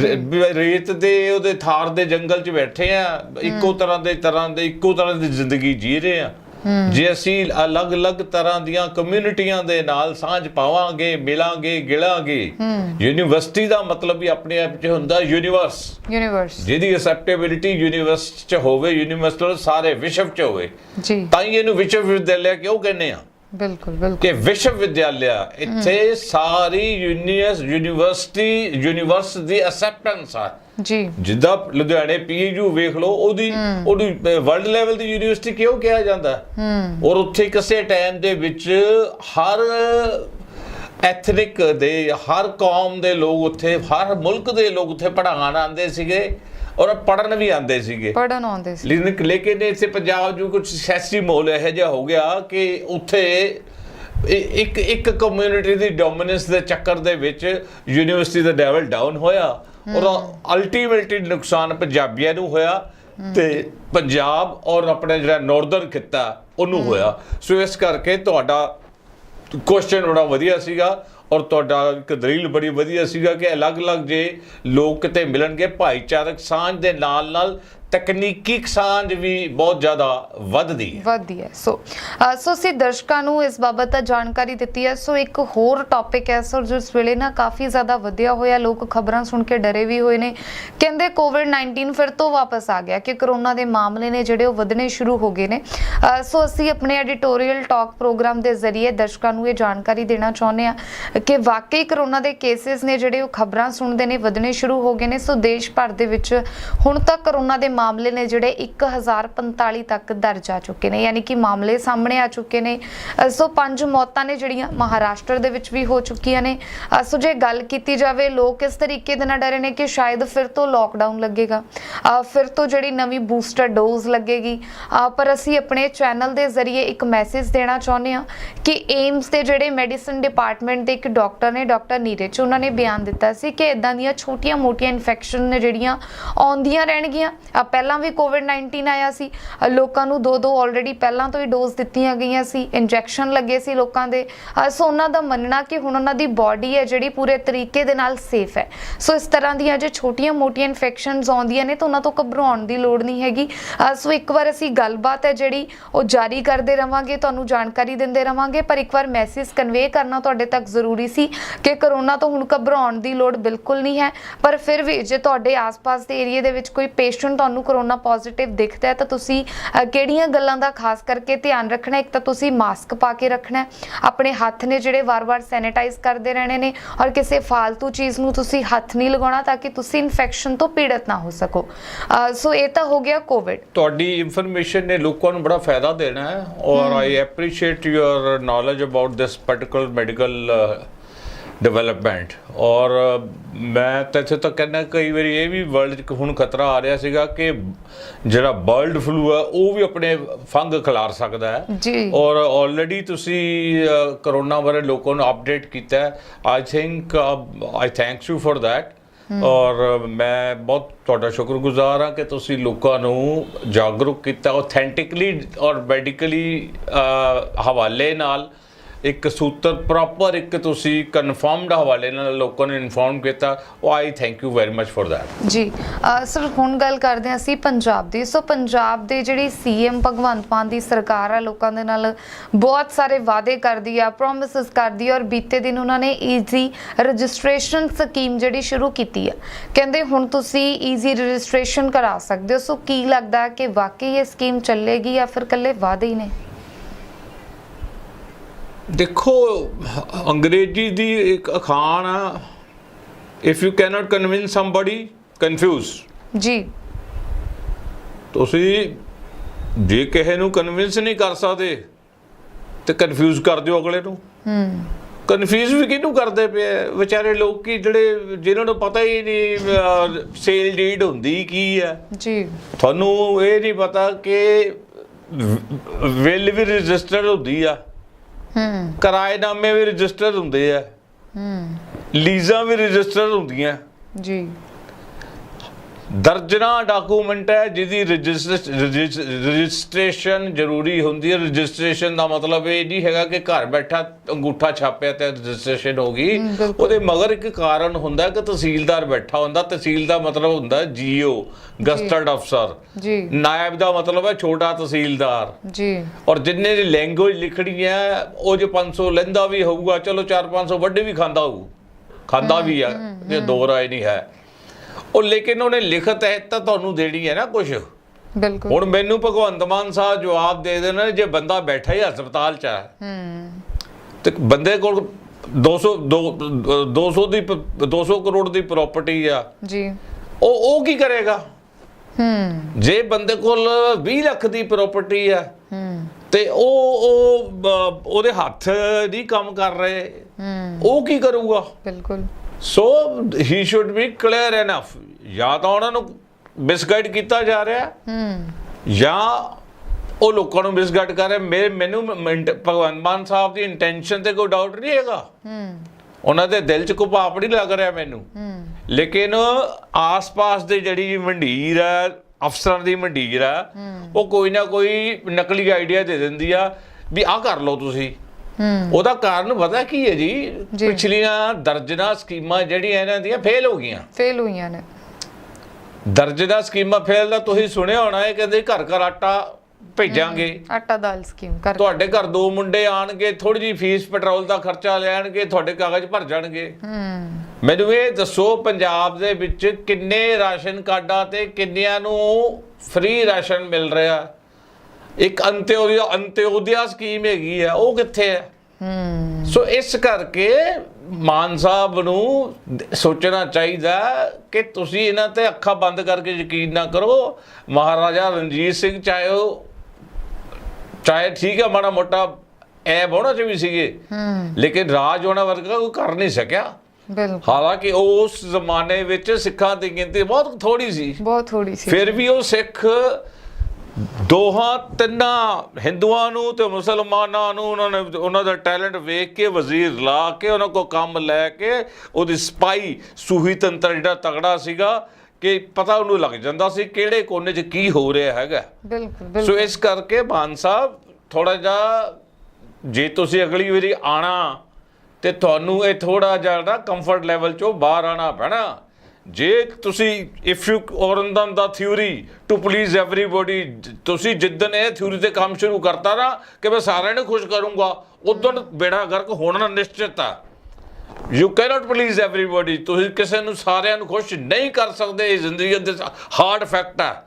ਰੇਤ ਦੇ ਉਹਦੇ ਥਾਰ ਦੇ ਜੰਗਲ 'ਚ ਬੈਠੇ ਆ ਇੱਕੋ ਤਰ੍ਹਾਂ ਦੇ ਤਰ੍ਹਾਂ ਦੇ ਇੱਕੋ ਤਰ੍ਹਾਂ ਦੀ ਜ਼ਿੰਦਗੀ ਜੀ ਰਹੇ ਆ। ਜੇ ਅਸੀਂ ਅਲੱਗ-ਅਲੱਗ ਤਰ੍ਹਾਂ ਦੀਆਂ ਕਮਿਊਨਿਟੀਆਂ ਦੇ ਨਾਲ ਸਾਂਝ ਪਾਵਾਂਗੇ ਮਿਲਾਂਗੇ ਗਿਲਾਂਗੇ ਯੂਨੀਵਰਸਿਟੀ ਦਾ ਮਤਲਬ ਵੀ ਆਪਣੇ ਆਪ 'ਚ ਹੁੰਦਾ ਯੂਨੀਵਰਸ ਯੂਨੀਵਰਸ ਜਿਹਦੀ ਅਸੈਪਟੇਬਿਲਿਟੀ ਯੂਨੀਵਰਸ 'ਚ ਹੋਵੇ ਯੂਨੀਵਰਸਿਟੀ ਸਾਰੇ ਵਿਸ਼ਵ 'ਚ ਹੋਵੇ ਜੀ। ਤਾਂ ਹੀ ਇਹਨੂੰ ਵਿਸ਼ਵ ਵਿਦਿਆਲਿਆ ਕਿਉਂ ਕਹਿੰਦੇ ਆ? ਬਿਲਕੁਲ ਬਿਲਕੁਲ। ਕਿ ਵਿਸ਼ਵ ਵਿਦਿਆਲਿਆ ਇੱਥੇ ਸਾਰੀ ਯੂਨੀਵਰਸ ਯੂਨੀਵਰਸਿਟੀ ਯੂਨੀਵਰਸ ਦੀ ਅਸੈਪਟੈਂਸ ਆ। ਜੀ। ਜਿੱਦਾਂ ਲੁਧਿਆਣੇ ਪੀਯੂ ਵੇਖ ਲਓ ਉਹਦੀ ਉਹਦੀ ਵਰਲਡ ਲੈਵਲ ਦੀ ਯੂਨੀਵਰਸਿਟੀ ਕਿਉਂ ਕਿਹਾ ਜਾਂਦਾ? ਹੂੰ। ਔਰ ਉੱਥੇ ਕਿਸੇ ਟਾਈਮ ਦੇ ਵਿੱਚ ਹਰ ਐਥਨਿਕ ਦੇ ਹਰ ਕੌਮ ਦੇ ਲੋਕ ਉੱਥੇ ਹਰ ਮੁਲਕ ਦੇ ਲੋਕ ਉੱਥੇ ਪੜ੍ਹਾਉਣ ਆਉਂਦੇ ਸੀਗੇ। ਔਰ ਪੜਨ ਵੀ ਆਉਂਦੇ ਸੀਗੇ। ਪੜਨ ਆਉਂਦੇ ਸੀ। ਲੇਕਿਨ ਲੇਕਿਨ ਇੱਥੇ ਪੰਜਾਬ ਜੋ ਕੁਝ ਸਿਆਸੀ ਮਾਹੌਲ ਇਹੋ ਜਿਹਾ ਹੋ ਗਿਆ ਕਿ ਉੱਥੇ ਇੱਕ ਇੱਕ ਕਮਿਊਨਿਟੀ ਦੀ ਡੋਮੀਨੈਂਸ ਦੇ ਚੱਕਰ ਦੇ ਵਿੱਚ ਯੂਨੀਵਰਸਿਟੀ ਦਾ ਲੈਵਲ ਡਾਊਨ ਹੋਇਆ ਔਰ ਅਲਟੀਮੇਟਲੀ ਨੁਕਸਾਨ ਪੰਜਾਬੀਆਂ ਨੂੰ ਹੋਇਆ ਤੇ ਪੰਜਾਬ ਔਰ ਆਪਣਾ ਜਿਹੜਾ ਨਾਰਥਰਨ ਖਿੱਤਾ ਉਹਨੂੰ ਹੋਇਆ। ਸੋ ਇਸ ਕਰਕੇ ਤੁਹਾਡਾ ਕੁਐਸਚਨ ਬੜਾ ਵਧੀਆ ਸੀਗਾ। ਔਰ ਤੁਹਾਡਾ ਇੱਕ ਦਲੀਲ ਬੜੀ ਵਧੀਆ ਸੀਗਾ ਕਿ ਅਲੱਗ-ਅਲੱਗ ਜੇ ਲੋਕ ਕਿਤੇ ਮਿਲਣਗੇ, ਭਾਈਚਾਰਕ ਸਾਂਝ ਦੇ ਨਾਲ-ਨਾਲ ਤਕਨੀਕੀ ਸਾਂਝ ਵੀ ਬਹੁਤ ਜ਼ਿਆਦਾ ਵੱਧਦੀ ਹੈ। ਵਧਦੀ ਹੈ। ਸੋ ਸੋ ਅਸੀਂ ਦਰਸ਼ਕਾਂ ਨੂੰ ਇਸ ਬਾਬਤ ਤਾਂ ਜਾਣਕਾਰੀ ਦਿੱਤੀ ਹੈ। ਸੋ ਇੱਕ ਹੋਰ ਟੌਪਿਕ ਹੈ ਸਰ, ਜੋ ਵੇਲੇ ਨਾ ਕਾਫੀ ਜ਼ਿਆਦਾ ਵਧਿਆ ਹੋਇਆ ਲੋਕ ਖਬਰਾਂ ਸੁਣ ਕੇ ਡਰੇ ਵੀ ਹੋਏ ਨੇ। ਕਹਿੰਦੇ ਕੋਵਿਡ 19 ਫਿਰ ਤੋਂ ਵਾਪਸ ਆ ਗਿਆ, ਕਿ ਕਰੋਨਾ ਦੇ ਮਾਮਲੇ ਨੇ ਜਿਹੜੇ ਉਹ ਵਧਣੇ ਸ਼ੁਰੂ ਹੋ ਗਏ ਨੇ। ਸੋ ਅਸੀਂ ਆਪਣੇ ਐਡੀਟੋਰੀਅਲ ਟਾਕ ਪ੍ਰੋਗਰਾਮ ਦੇ ਜ਼ਰੀਏ ਦਰਸ਼ਕਾਂ ਨੂੰ ਇਹ ਜਾਣਕਾਰੀ ਦੇਣਾ ਚਾਹੁੰਦੇ ਆ ਕਿ ਵਾਕਈ ਕਰੋਨਾ ਦੇ ਕੇਸਿਸ ਨੇ ਜਿਹੜੇ ਉਹ ਖਬਰਾਂ ਸੁਣਦੇ ਨੇ, ਵਧਣੇ ਸ਼ੁਰੂ ਹੋ ਗਏ ਨੇ। ਸੋ ਦੇਸ਼ ਭਰ ਦੇ ਵਿੱਚ ਹੁਣ ਤੱਕ ਕਰੋਨਾ ਦੇ ਮਾਮਲੇ ਨੇ ਜਿਹੜੇ 1045 ਤੱਕ ਦਰਜ ਆ ਚੁੱਕੇ ਨੇ, ਯਾਨੀ ਕਿ ਮਾਮਲੇ ਸਾਹਮਣੇ ਆ ਚੁੱਕੇ ਨੇ। ਸੋ ਪੰਜ ਮੌਤਾਂ ਨੇ ਜਿਹੜੀਆਂ ਮਹਾਰਾਸ਼ਟਰ ਦੇ ਵਿੱਚ ਵੀ ਹੋ ਚੁੱਕੀਆਂ ਨੇ। ਸੋ ਜੇ ਗੱਲ ਕੀਤੀ ਜਾਵੇ, ਲੋਕ ਇਸ ਤਰੀਕੇ ਦੇ ਨਾਲ ਡਰੇ ਨੇ ਕਿ ਸ਼ਾਇਦ ਫਿਰ ਤੋਂ ਲੋਕਡਾਊਨ ਲੱਗੇਗਾ। ਫਿਰ ਤੋਂ ਜਿਹੜੀ ਨਵੀਂ ਬੂਸਟਰ ਡੋਜ਼ ਲੱਗੇਗੀ। ਪਰ ਅਸੀਂ ਆਪਣੇ ਚੈਨਲ ਦੇ ਜ਼ਰੀਏ ਇੱਕ ਮੈਸੇਜ ਦੇਣਾ ਚਾਹੁੰਦੇ ਹਾਂ ਕਿ ਏਮਸ ਦੇ ਜਿਹੜੇ ਮੈਡੀਸਨ ਡਿਪਾਰਟਮੈਂਟ ਦੇ ਇੱਕ ਡਾਕਟਰ ਨੇ ਡਾਕਟਰ ਨੀਰਜ, ਉਹਨਾਂ ਨੇ ਬਿਆਨ ਦਿੱਤਾ ਸੀ ਕਿ ਇਦਾਂ ਦੀਆਂ ਛੋਟੀਆਂ-ਮੋਟੀਆਂ ਇਨਫੈਕਸ਼ਨ ਨੇ ਜਿਹੜੀਆਂ ਆਉਂਦੀਆਂ ਰਹਿਣਗੀਆਂ। ਪਹਿਲਾਂ ਵੀ ਕੋਵਿਡ-19 ਆਇਆ ਸੀ। ਲੋਕਾਂ ਨੂੰ ਦੋ ਦੋ ਆਲਰੇਡੀ ਪਹਿਲਾਂ ਤੋਂ ਹੀ ਡੋਜ਼ ਦਿੱਤੀਆਂ ਗਈਆਂ ਸੀ। ਇੰਜੈਕਸ਼ਨ ਲੱਗੇ ਸੀ ਲੋਕਾਂ ਦੇ। ਸੋ ਉਹਨਾਂ ਦਾ ਮੰਨਣਾ ਕਿ ਹੁਣ ਉਹਨਾਂ ਦੀ ਬਾਡੀ ਹੈ, ਜਿਹੜੀ ਪੂਰੇ ਤਰੀਕੇ ਦੇ ਨਾਲ ਸੇਫ ਹੈ। ਸੋ ਇਸ ਤਰ੍ਹਾਂ ਦੀਆਂ ਜੇ ਛੋਟੀਆਂ-ਮੋਟੀਆਂ ਇਨਫੈਕਸ਼ਨਸ ਆਉਂਦੀਆਂ ਨੇ, ਤਾਂ ਉਹਨਾਂ ਤੋਂ ਘਬਰਾਉਣ ਦੀ ਲੋੜ ਨਹੀਂ ਹੈਗੀ। ਸੋ ਇੱਕ ਵਾਰ ਅਸੀਂ ਗੱਲਬਾਤ ਹੈ ਜਿਹੜੀ, ਉਹ ਜਾਰੀ ਕਰਦੇ ਰਵਾਂਗੇ, ਤੁਹਾਨੂੰ ਜਾਣਕਾਰੀ ਦਿੰਦੇ ਰਵਾਂਗੇ। ਪਰ ਇੱਕ ਵਾਰ ਮੈਸੇਜ ਕਨਵੇ ਕਰਨਾ ਤੁਹਾਡੇ ਤੱਕ ਜ਼ਰੂਰੀ ਸੀ ਕਿ ਕਰੋਨਾ ਤੋਂ ਹੁਣ ਘਬਰਾਉਣ ਦੀ ਲੋੜ ਬਿਲਕੁਲ ਨਹੀਂ ਹੈ। ਪਰ ਫਿਰ ਵੀ ਜੇ ਤੁਹਾਡੇ ਆਸ-ਪਾਸ ਦੇ ਏਰੀਆ ਦੇ ਵਿੱਚ ਕੋਈ ਪੇਸ਼ੈਂਟ ਤੁਹਾਨੂੰ ਕਰੋਨਾ ਪੋਜ਼ਿਟਿਵ ਦਿਖਦਾ ਹੈ ਤਾਂ ਤੁਸੀਂ ਕਿਹੜੀਆਂ ਗੱਲਾਂ ਦਾ ਖਾਸ ਕਰਕੇ ਧਿਆਨ ਰੱਖਣਾ? ਇੱਕ ਤਾਂ ਤੁਸੀਂ ਮਾਸਕ ਪਾ ਕੇ ਰੱਖਣਾ ਆਪਣੇ ਹੱਥ ਨੇ ਜਿਹੜੇ ਵਾਰ-ਵਾਰ ਸੈਨੀਟਾਈਜ਼ ਕਰਦੇ ਰਹਿਣੇ ਨੇ ਔਰ ਕਿਸੇ ਫालतू ਚੀਜ਼ ਨੂੰ ਤੁਸੀਂ ਹੱਥ ਨਹੀਂ ਲਗਾਉਣਾ ਤਾਂ ਕਿ ਤੁਸੀਂ ਇਨਫੈਕਸ਼ਨ ਤੋਂ ਪੀੜਤ ਨਾ ਹੋ ਸਕੋ। ਸੋ ਇਹ ਤਾਂ ਹੋ ਗਿਆ ਕੋਵਿਡ ਤੁਹਾਡੀ ਇਨਫੋਰਮੇਸ਼ਨ ਨੇ ਲੋਕਾਂ ਨੂੰ ਬੜਾ ਫਾਇਦਾ ਦੇਣਾ ਹੈ ਔਰ I appreciate your knowledge about this particular medical development ਔਰ ਮੈਂ ਤਾਂ ਇੱਥੇ ਤੱਕ ਕਹਿੰਦਾ ਕਈ ਵਾਰੀ ਇਹ ਵੀ ਵਰਲਡ 'ਚ ਹੁਣ ਖਤਰਾ ਆ ਰਿਹਾ ਸੀਗਾ ਕਿ ਜਿਹੜਾ ਬਰਡ ਫਲੂ ਹੈ ਉਹ ਵੀ ਆਪਣੇ ਫੰਗ ਖਿਲਾਰ ਸਕਦਾ ਹੈ। ਔਰ ਆਲਰੇਡੀ ਤੁਸੀਂ ਕਰੋਨਾ ਬਾਰੇ ਲੋਕਾਂ ਨੂੰ ਅਪਡੇਟ ਕੀਤਾ I think I thanks you for that ਔਰ ਮੈਂ ਬਹੁਤ ਤੁਹਾਡਾ ਸ਼ੁਕਰਗੁਜ਼ਾਰ ਹਾਂ ਕਿ ਤੁਸੀਂ ਲੋਕਾਂ ਨੂੰ ਜਾਗਰੂਕ ਕੀਤਾ ਆਥੈਂਟਿਕਲੀ ਔਰ ਮੈਡੀਕਲੀ ਹਵਾਲੇ ਨਾਲ। ਇੱਕ ਸੂਤਰ ਪ੍ਰੋਪਰ ਇੱਕ ਤੁਸੀਂ ਕਨਫਰਮਡ ਹਵਾਲੇ ਨਾਲ ਲੋਕਾਂ ਨੇ ਇਨਫੋਰਮ ਕੀਤਾ। ਉਹ I thank you very much for that ਜੀ ਸਰ, ਹੁਣ ਗੱਲ ਕਰਦੇ ਹਾਂ ਅਸੀਂ ਪੰਜਾਬ ਦੀ। ਸੋ ਪੰਜਾਬ ਦੇ ਜਿਹੜੀ ਸੀਐਮ ਭਗਵੰਤ ਮਾਨ ਦੀ ਸਰਕਾਰ ਆ, ਲੋਕਾਂ ਦੇ ਨਾਲ ਬਹੁਤ ਸਾਰੇ ਵਾਅਦੇ ਕਰਦੀ ਆ ਪ੍ਰੋਮਿਸਸ ਕਰਦੀ ਔਰ ਬੀਤੇ ਦਿਨ ਉਹਨਾਂ ਨੇ ਈਜ਼ੀ ਰਜਿਸਟ੍ਰੇਸ਼ਨ ਸਕੀਮ ਜਿਹੜੀ ਸ਼ੁਰੂ ਕੀਤੀ ਆ। ਕਹਿੰਦੇ ਹੁਣ ਤੁਸੀਂ ਈਜ਼ੀ ਰਜਿਸਟ੍ਰੇਸ਼ਨ ਕਰਾ ਸਕਦੇ ਹੋ। ਸੋ ਕੀ ਲੱਗਦਾ ਕਿ ਵਾਕਈ ਇਹ ਸਕੀਮ ਚੱਲੇਗੀ ਜਾਂ ਫਿਰ ਕੱਲੇ ਵਾਅਦੇ ਹੀ ਨੇ? ਦੇਖੋ ਅੰਗਰੇਜ਼ੀ ਦੀ ਇੱਕ ਅਖਾਣ ਆ। If you cannot convince somebody confuse ਜੀ। ਤੁਸੀਂ ਜੇ ਕਿਸੇ ਨੂੰ ਕਨਵਿੰਸ ਨਹੀਂ ਕਰ ਸਕਦੇ ਤੇ ਕਨਫਿਊਜ਼ ਕਰ ਦਿਓ ਅਗਲੇ ਨੂੰ। ਹੂੰ। ਕਨਫਿਊਜ਼ ਵੀ ਕਿਹਨੂੰ ਕਰਦੇ ਪਏ? ਵਿਚਾਰੇ ਲੋਕ ਕੀ ਜਿਹੜੇ ਜਿਨ੍ਹਾਂ ਨੂੰ ਪਤਾ ਹੀ ਨਹੀਂ ਸੇਲ ਡੀਡ ਹੁੰਦੀ ਕੀ ਹੈ ਜੀ। ਤੁਹਾਨੂੰ ਇਹ ਨਹੀਂ ਪਤਾ ਕਿ ਵਿਲ ਵੀ ਰਜਿਸਟਰ ਹੁੰਦੀ ਆ। ਹੂੰ। ਕਿਰਾਏਨਾਮੇ ਵੀ ਰਜਿਸਟਰ ਹੁੰਦੇ ਆ। ਹੂੰ। ਲੀਜ਼ਾਂ ਵੀ ਰਜਿਸਟਰ ਹੁੰਦੀਆਂ। ਜੀ। ਦਰਜਨਾ ਡਾਕੂਮੈਂਟ ਹੈ ਜਿਹਦੀ ਰਜਿਸਟ੍ਰੇਸ਼ਨ ਜ਼ਰੂਰੀ ਹੁੰਦੀ ਹੈ। ਰਜਿਸਟ੍ਰੇਸ਼ਨ ਦਾ ਮਤਲਬ ਇਹ ਨਹੀਂ ਹੈਗਾ ਕਿ ਘਰ ਬੈਠਾ ਅੰਗੂਠਾ ਛਾਪਿਆ ਤੇ ਰਜਿਸਟ੍ਰੇਸ਼ਨ ਹੋ ਗਈ। ਉਹਦੇ ਮਗਰ ਇੱਕ ਕਾਰਨ ਹੁੰਦਾ ਕਿ ਤਹਿਸੀਲਦਾਰ ਬੈਠਾ ਹੁੰਦਾ। ਤਹਿਸੀਲ ਦਾ ਮਤਲਬ ਹੁੰਦਾ ਜੀਓ ਗਸਟਡ ਅਫਸਰ। ਜੀ। ਨਾਇਬ ਦਾ ਮਤਲਬ ਹੈ ਛੋਟਾ ਤਹਿਸੀਲਦਾਰ। ਜੀ। ਔਰ ਜਿੰਨੇ ਦੀ ਲੈਂਗੁਏਜ ਲਿਖਣੀ ਹੈ ਉਹ ਜੇ 500 ਲੈਂਦਾ ਵੀ ਹੋਊਗਾ ਚਲੋ 4-500 ਵੱਡੇ ਵੀ ਖਾਂਦਾ ਹੋਊ। ਖਾਂਦਾ ਵੀ ਆ ਜੇ ਦੋ ਰਾਏ ਨਹੀਂ ਹੈ। ਉਹ ਲੇਕਿਨ ਉਹਨੇ ਲਿਖਤ ਹੈ ਤਾਂ ਤੁਹਾਨੂੰ ਦੇਣੀ ਹੈ ਨਾ ਕੁਝ ਬਿਲਕੁਲ। ਹੁਣ ਮੈਨੂੰ ਭਗਵੰਤ ਮਾਨ ਸਾਹਿਬ ਜਵਾਬ ਦੇ ਦੇਣ ਜੇ ਬੰਦਾ ਬੈਠਾ ਹੀ ਹਸਪਤਾਲ 'ਚ ਹੈ। ਹੂੰ। ਤੇ ਬੰਦੇ ਕੋਲ 200 ਦੋ- 200 ਦੀ ਪ- 200 ਕਰੋੜ ਦੀ ਪ੍ਰਾਪਰਟੀ ਆ। ਜੀ। ਉਹ ਉਹ ਕੀ ਕਰੇਗਾ? ਹੂੰ। ਜੇ ਬੰਦੇ ਕੋਲ 20 ਲੱਖ ਦੀ ਪ੍ਰਾਪਰਟੀ ਆ ਹੂੰ। ਤੇ ਉਹ ਉਹ ਉਹਦੇ ਹੱਥ ਨਹੀਂ ਕੰਮ ਕਰ ਰਹੇ। ਹੂੰ। ਉਹ ਕੀ ਕਰੂਗਾ? ਬਿਲਕੁਲ। So he should be clear enough ਜਾਂ ਤਾਂ ਉਹਨਾਂ ਨੂੰ ਮਿਸਗਾਈਡ ਕੀਤਾ ਜਾ ਰਿਹਾ ਹੈ, ਹੂੰ। ਜਾਂ ਉਹ ਲੋਕਾਂ ਨੂੰ ਮਿਸਗਾਈਡ ਕਰ ਰਹੇ ਮੇਰੇ ਮੈਨੂੰ ਭਗਵੰਤ ਮਾਨ ਸਾਹਿਬ ਦੀ ਇੰਟੈਂਸ਼ਨ ਤੇ ਕੋਈ ਡਾਊਟ ਨਹੀਂ ਹੈਗਾ। ਹੂੰ। ਉਹਨਾਂ ਦੇ ਦਿਲ 'ਚ ਕੋਈ ਪਾਪ ਨਹੀਂ ਲੱਗ ਰਿਹਾ ਮੈਨੂੰ। ਹੂੰ। ਲੇਕਿਨ ਆਸ-ਪਾਸ ਦੇ ਜਿਹੜੀ ਮੰਡੀਰ ਹੈ ਅਫਸਰਾਂ ਦੀ ਮੰਡੀਰ ਹੈ ਉਹ ਕੋਈ ਨਾ ਕੋਈ ਨਕਲੀ ਆਈਡੀਆ ਦੇ ਦਿੰਦੀ ਆ ਵੀ ਆਹ ਕਰ ਲਓ ਤੁਸੀਂ। ਉਹਦਾ ਕਾਰਨ ਪਤਾ ਕੀ ਹੈ ਜੀ। ਪਿਛਲੀਆਂ ਦਰਜਨਾ ਸਕੀਮਾਂ ਜਿਹੜੀਆਂ ਇਹਨਾਂ ਦੀਆਂ ਫੇਲ ਹੋ ਗਈਆਂ। ਫੇਲ ਹੋਈਆਂ ਨੇ। ਦਰਜਨਾ ਸਕੀਮਾਂ ਫੇਲ ਦਾ ਤੁਸੀਂ ਸੁਣਿਆ ਹੋਣਾ ਹੈ ਕਹਿੰਦੇ ਘਰ ਘਰ ਆਟਾ ਭੇਜਾਂਗੇ। ਆਟਾ ਦਾਲ ਸਕੀਮ ਕਰ ਤੁਹਾਡੇ ਘਰ ਦੋ ਮੁੰਡੇ ਆਣਗੇ ਥੋੜੀ ਜੀ ਫੀਸ ਪੈਟਰੋਲ ਦਾ ਖਰਚਾ ਲੈਣਗੇ ਤੁਹਾਡੇ ਕਾਗਜ਼ ਭਰ ਜਾਣਗੇ। ਮੈਨੂੰ ਇਹ ਦੱਸੋ ਪੰਜਾਬ ਦੇ ਵਿੱਚ ਕਿੰਨੇ ਰਾਸ਼ਨ ਕਾਰਡਾਂ ਤੇ ਕਿੰਨਿਆਂ ਨੂੰ ਫ੍ਰੀ ਰਾਸ਼ਨ ਮਿਲ ਰਿਹਾ? ਇੱਕ ਅੰਤਿਓਦਿਆ ਅੰਤਿਓਦਿਆ ਸਕੀਮ ਹੈਗੀ ਆ ਉਹ ਕਿੱਥੇ ਹੈ ਹੂੰ। ਸੋ ਇਸ ਕਰਕੇ ਮਾਨ ਸਾਹਿਬ ਨੂੰ ਸੋਚਣਾ ਚਾਹੀਦਾ ਕਿ ਤੁਸੀਂ ਇਹਨਾਂ ਤੇ ਅੱਖਾਂ ਬੰਦ ਕਰਕੇ ਯਕੀਨ ਨਾ ਕਰੋ। ਮਹਾਰਾਜਾ ਰਣਜੀਤ ਸਿੰਘ ਚਾਹੇ ਉਹ ਚਾਹੇ ਠੀਕ ਹੈ ਮਾੜਾ ਮੋਟਾ ਐਬ ਹੋਣਾ ਚ ਵੀ ਸੀਗੇ। ਹੂੰ। ਲੇਕਿਨ ਰਾਜ ਉਹਨਾਂ ਵਰਗਾ ਕੋਈ ਕਰ ਨਹੀਂ ਸਕਿਆ। ਬਿਲਕੁਲ। ਹਾਲਾਂਕਿ ਉਸ ਜ਼ਮਾਨੇ ਵਿੱਚ ਸਿੱਖਾਂ ਦੀ ਗਿਣਤੀ ਬਹੁਤ ਥੋੜੀ ਸੀ। ਬਹੁਤ ਥੋੜੀ ਸੀ। ਫਿਰ ਵੀ ਉਹ ਸਿੱਖ ਦੋਹਾਂ ਤਿੰਨਾਂ ਹਿੰਦੂਆਂ ਨੂੰ ਤੇ ਮੁਸਲਮਾਨਾਂ ਨੂੰ ਉਹਨਾਂ ਨੇ ਉਹਨਾਂ ਦਾ ਟੈਲੈਂਟ ਵੇਖ ਕੇ ਵਜ਼ੀਰ ਲਾ ਕੇ ਉਹਨਾਂ ਕੋ ਕੰਮ ਲੈ ਕੇ ਉਹਦੀ ਸਪਾਈ ਸੂਹੀ ਤੰਤਰ ਜਿਹੜਾ ਤਗੜਾ ਸੀਗਾ ਕਿ ਪਤਾ ਉਹਨੂੰ ਲੱਗ ਜਾਂਦਾ ਸੀ ਕਿਹੜੇ ਕੋਨੇ 'ਚ ਕੀ ਹੋ ਰਿਹਾ ਹੈਗਾ। ਬਿਲਕੁਲ ਸੋ ਇਸ ਕਰਕੇ ਮਾਨ ਸਾਹਿਬ ਥੋੜਾ ਜਿਹਾ ਜੇ ਤੁਸੀਂ ਅਗਲੀ ਵਾਰੀ ਆਣਾ ਤੇ ਤੁਹਾਨੂੰ ਇਹ ਥੋੜਾ ਜਿਹਾ ਨਾ ਕੰਫਰਟ ਲੈਵਲ ਚੋਂ ਬਾਹਰ ਆਣਾ ਪੈਣਾ। ਜੇ ਤੁਸੀਂ ਇਫ ਯੂ ਔਰੰਦਨ ਦਾ ਥਿਊਰੀ ਟੂ ਪਲੀਜ਼ ਐਵਰੀਬਾਡੀ ਤੁਸੀਂ ਜਿੱਦਨ ਇਹ ਥਿਊਰੀ ਤੇ ਕੰਮ ਸ਼ੁਰੂ ਕਰਤਾ ਨਾ ਕਿ ਮੈਂ ਸਾਰਿਆਂ ਨੂੰ ਖੁਸ਼ ਕਰੂੰਗਾ ਉਦੋਂ ਬੇੜਾ ਗਰਕ ਹੋਣਾ ਨਿਸ਼ਚਿਤ ਆ। ਯੂ ਕੈਨੋਟ ਪਲੀਜ਼ ਐਵਰੀਬਾਡੀ ਤੁਸੀਂ ਕਿਸੇ ਨੂੰ ਸਾਰਿਆਂ ਨੂੰ ਖੁਸ਼ ਨਹੀਂ ਕਰ ਸਕਦੇ ਇਹ ਜ਼ਿੰਦਗੀ ਦੇ ਹਾਰਡ ਫੈਕਟ ਹੈ।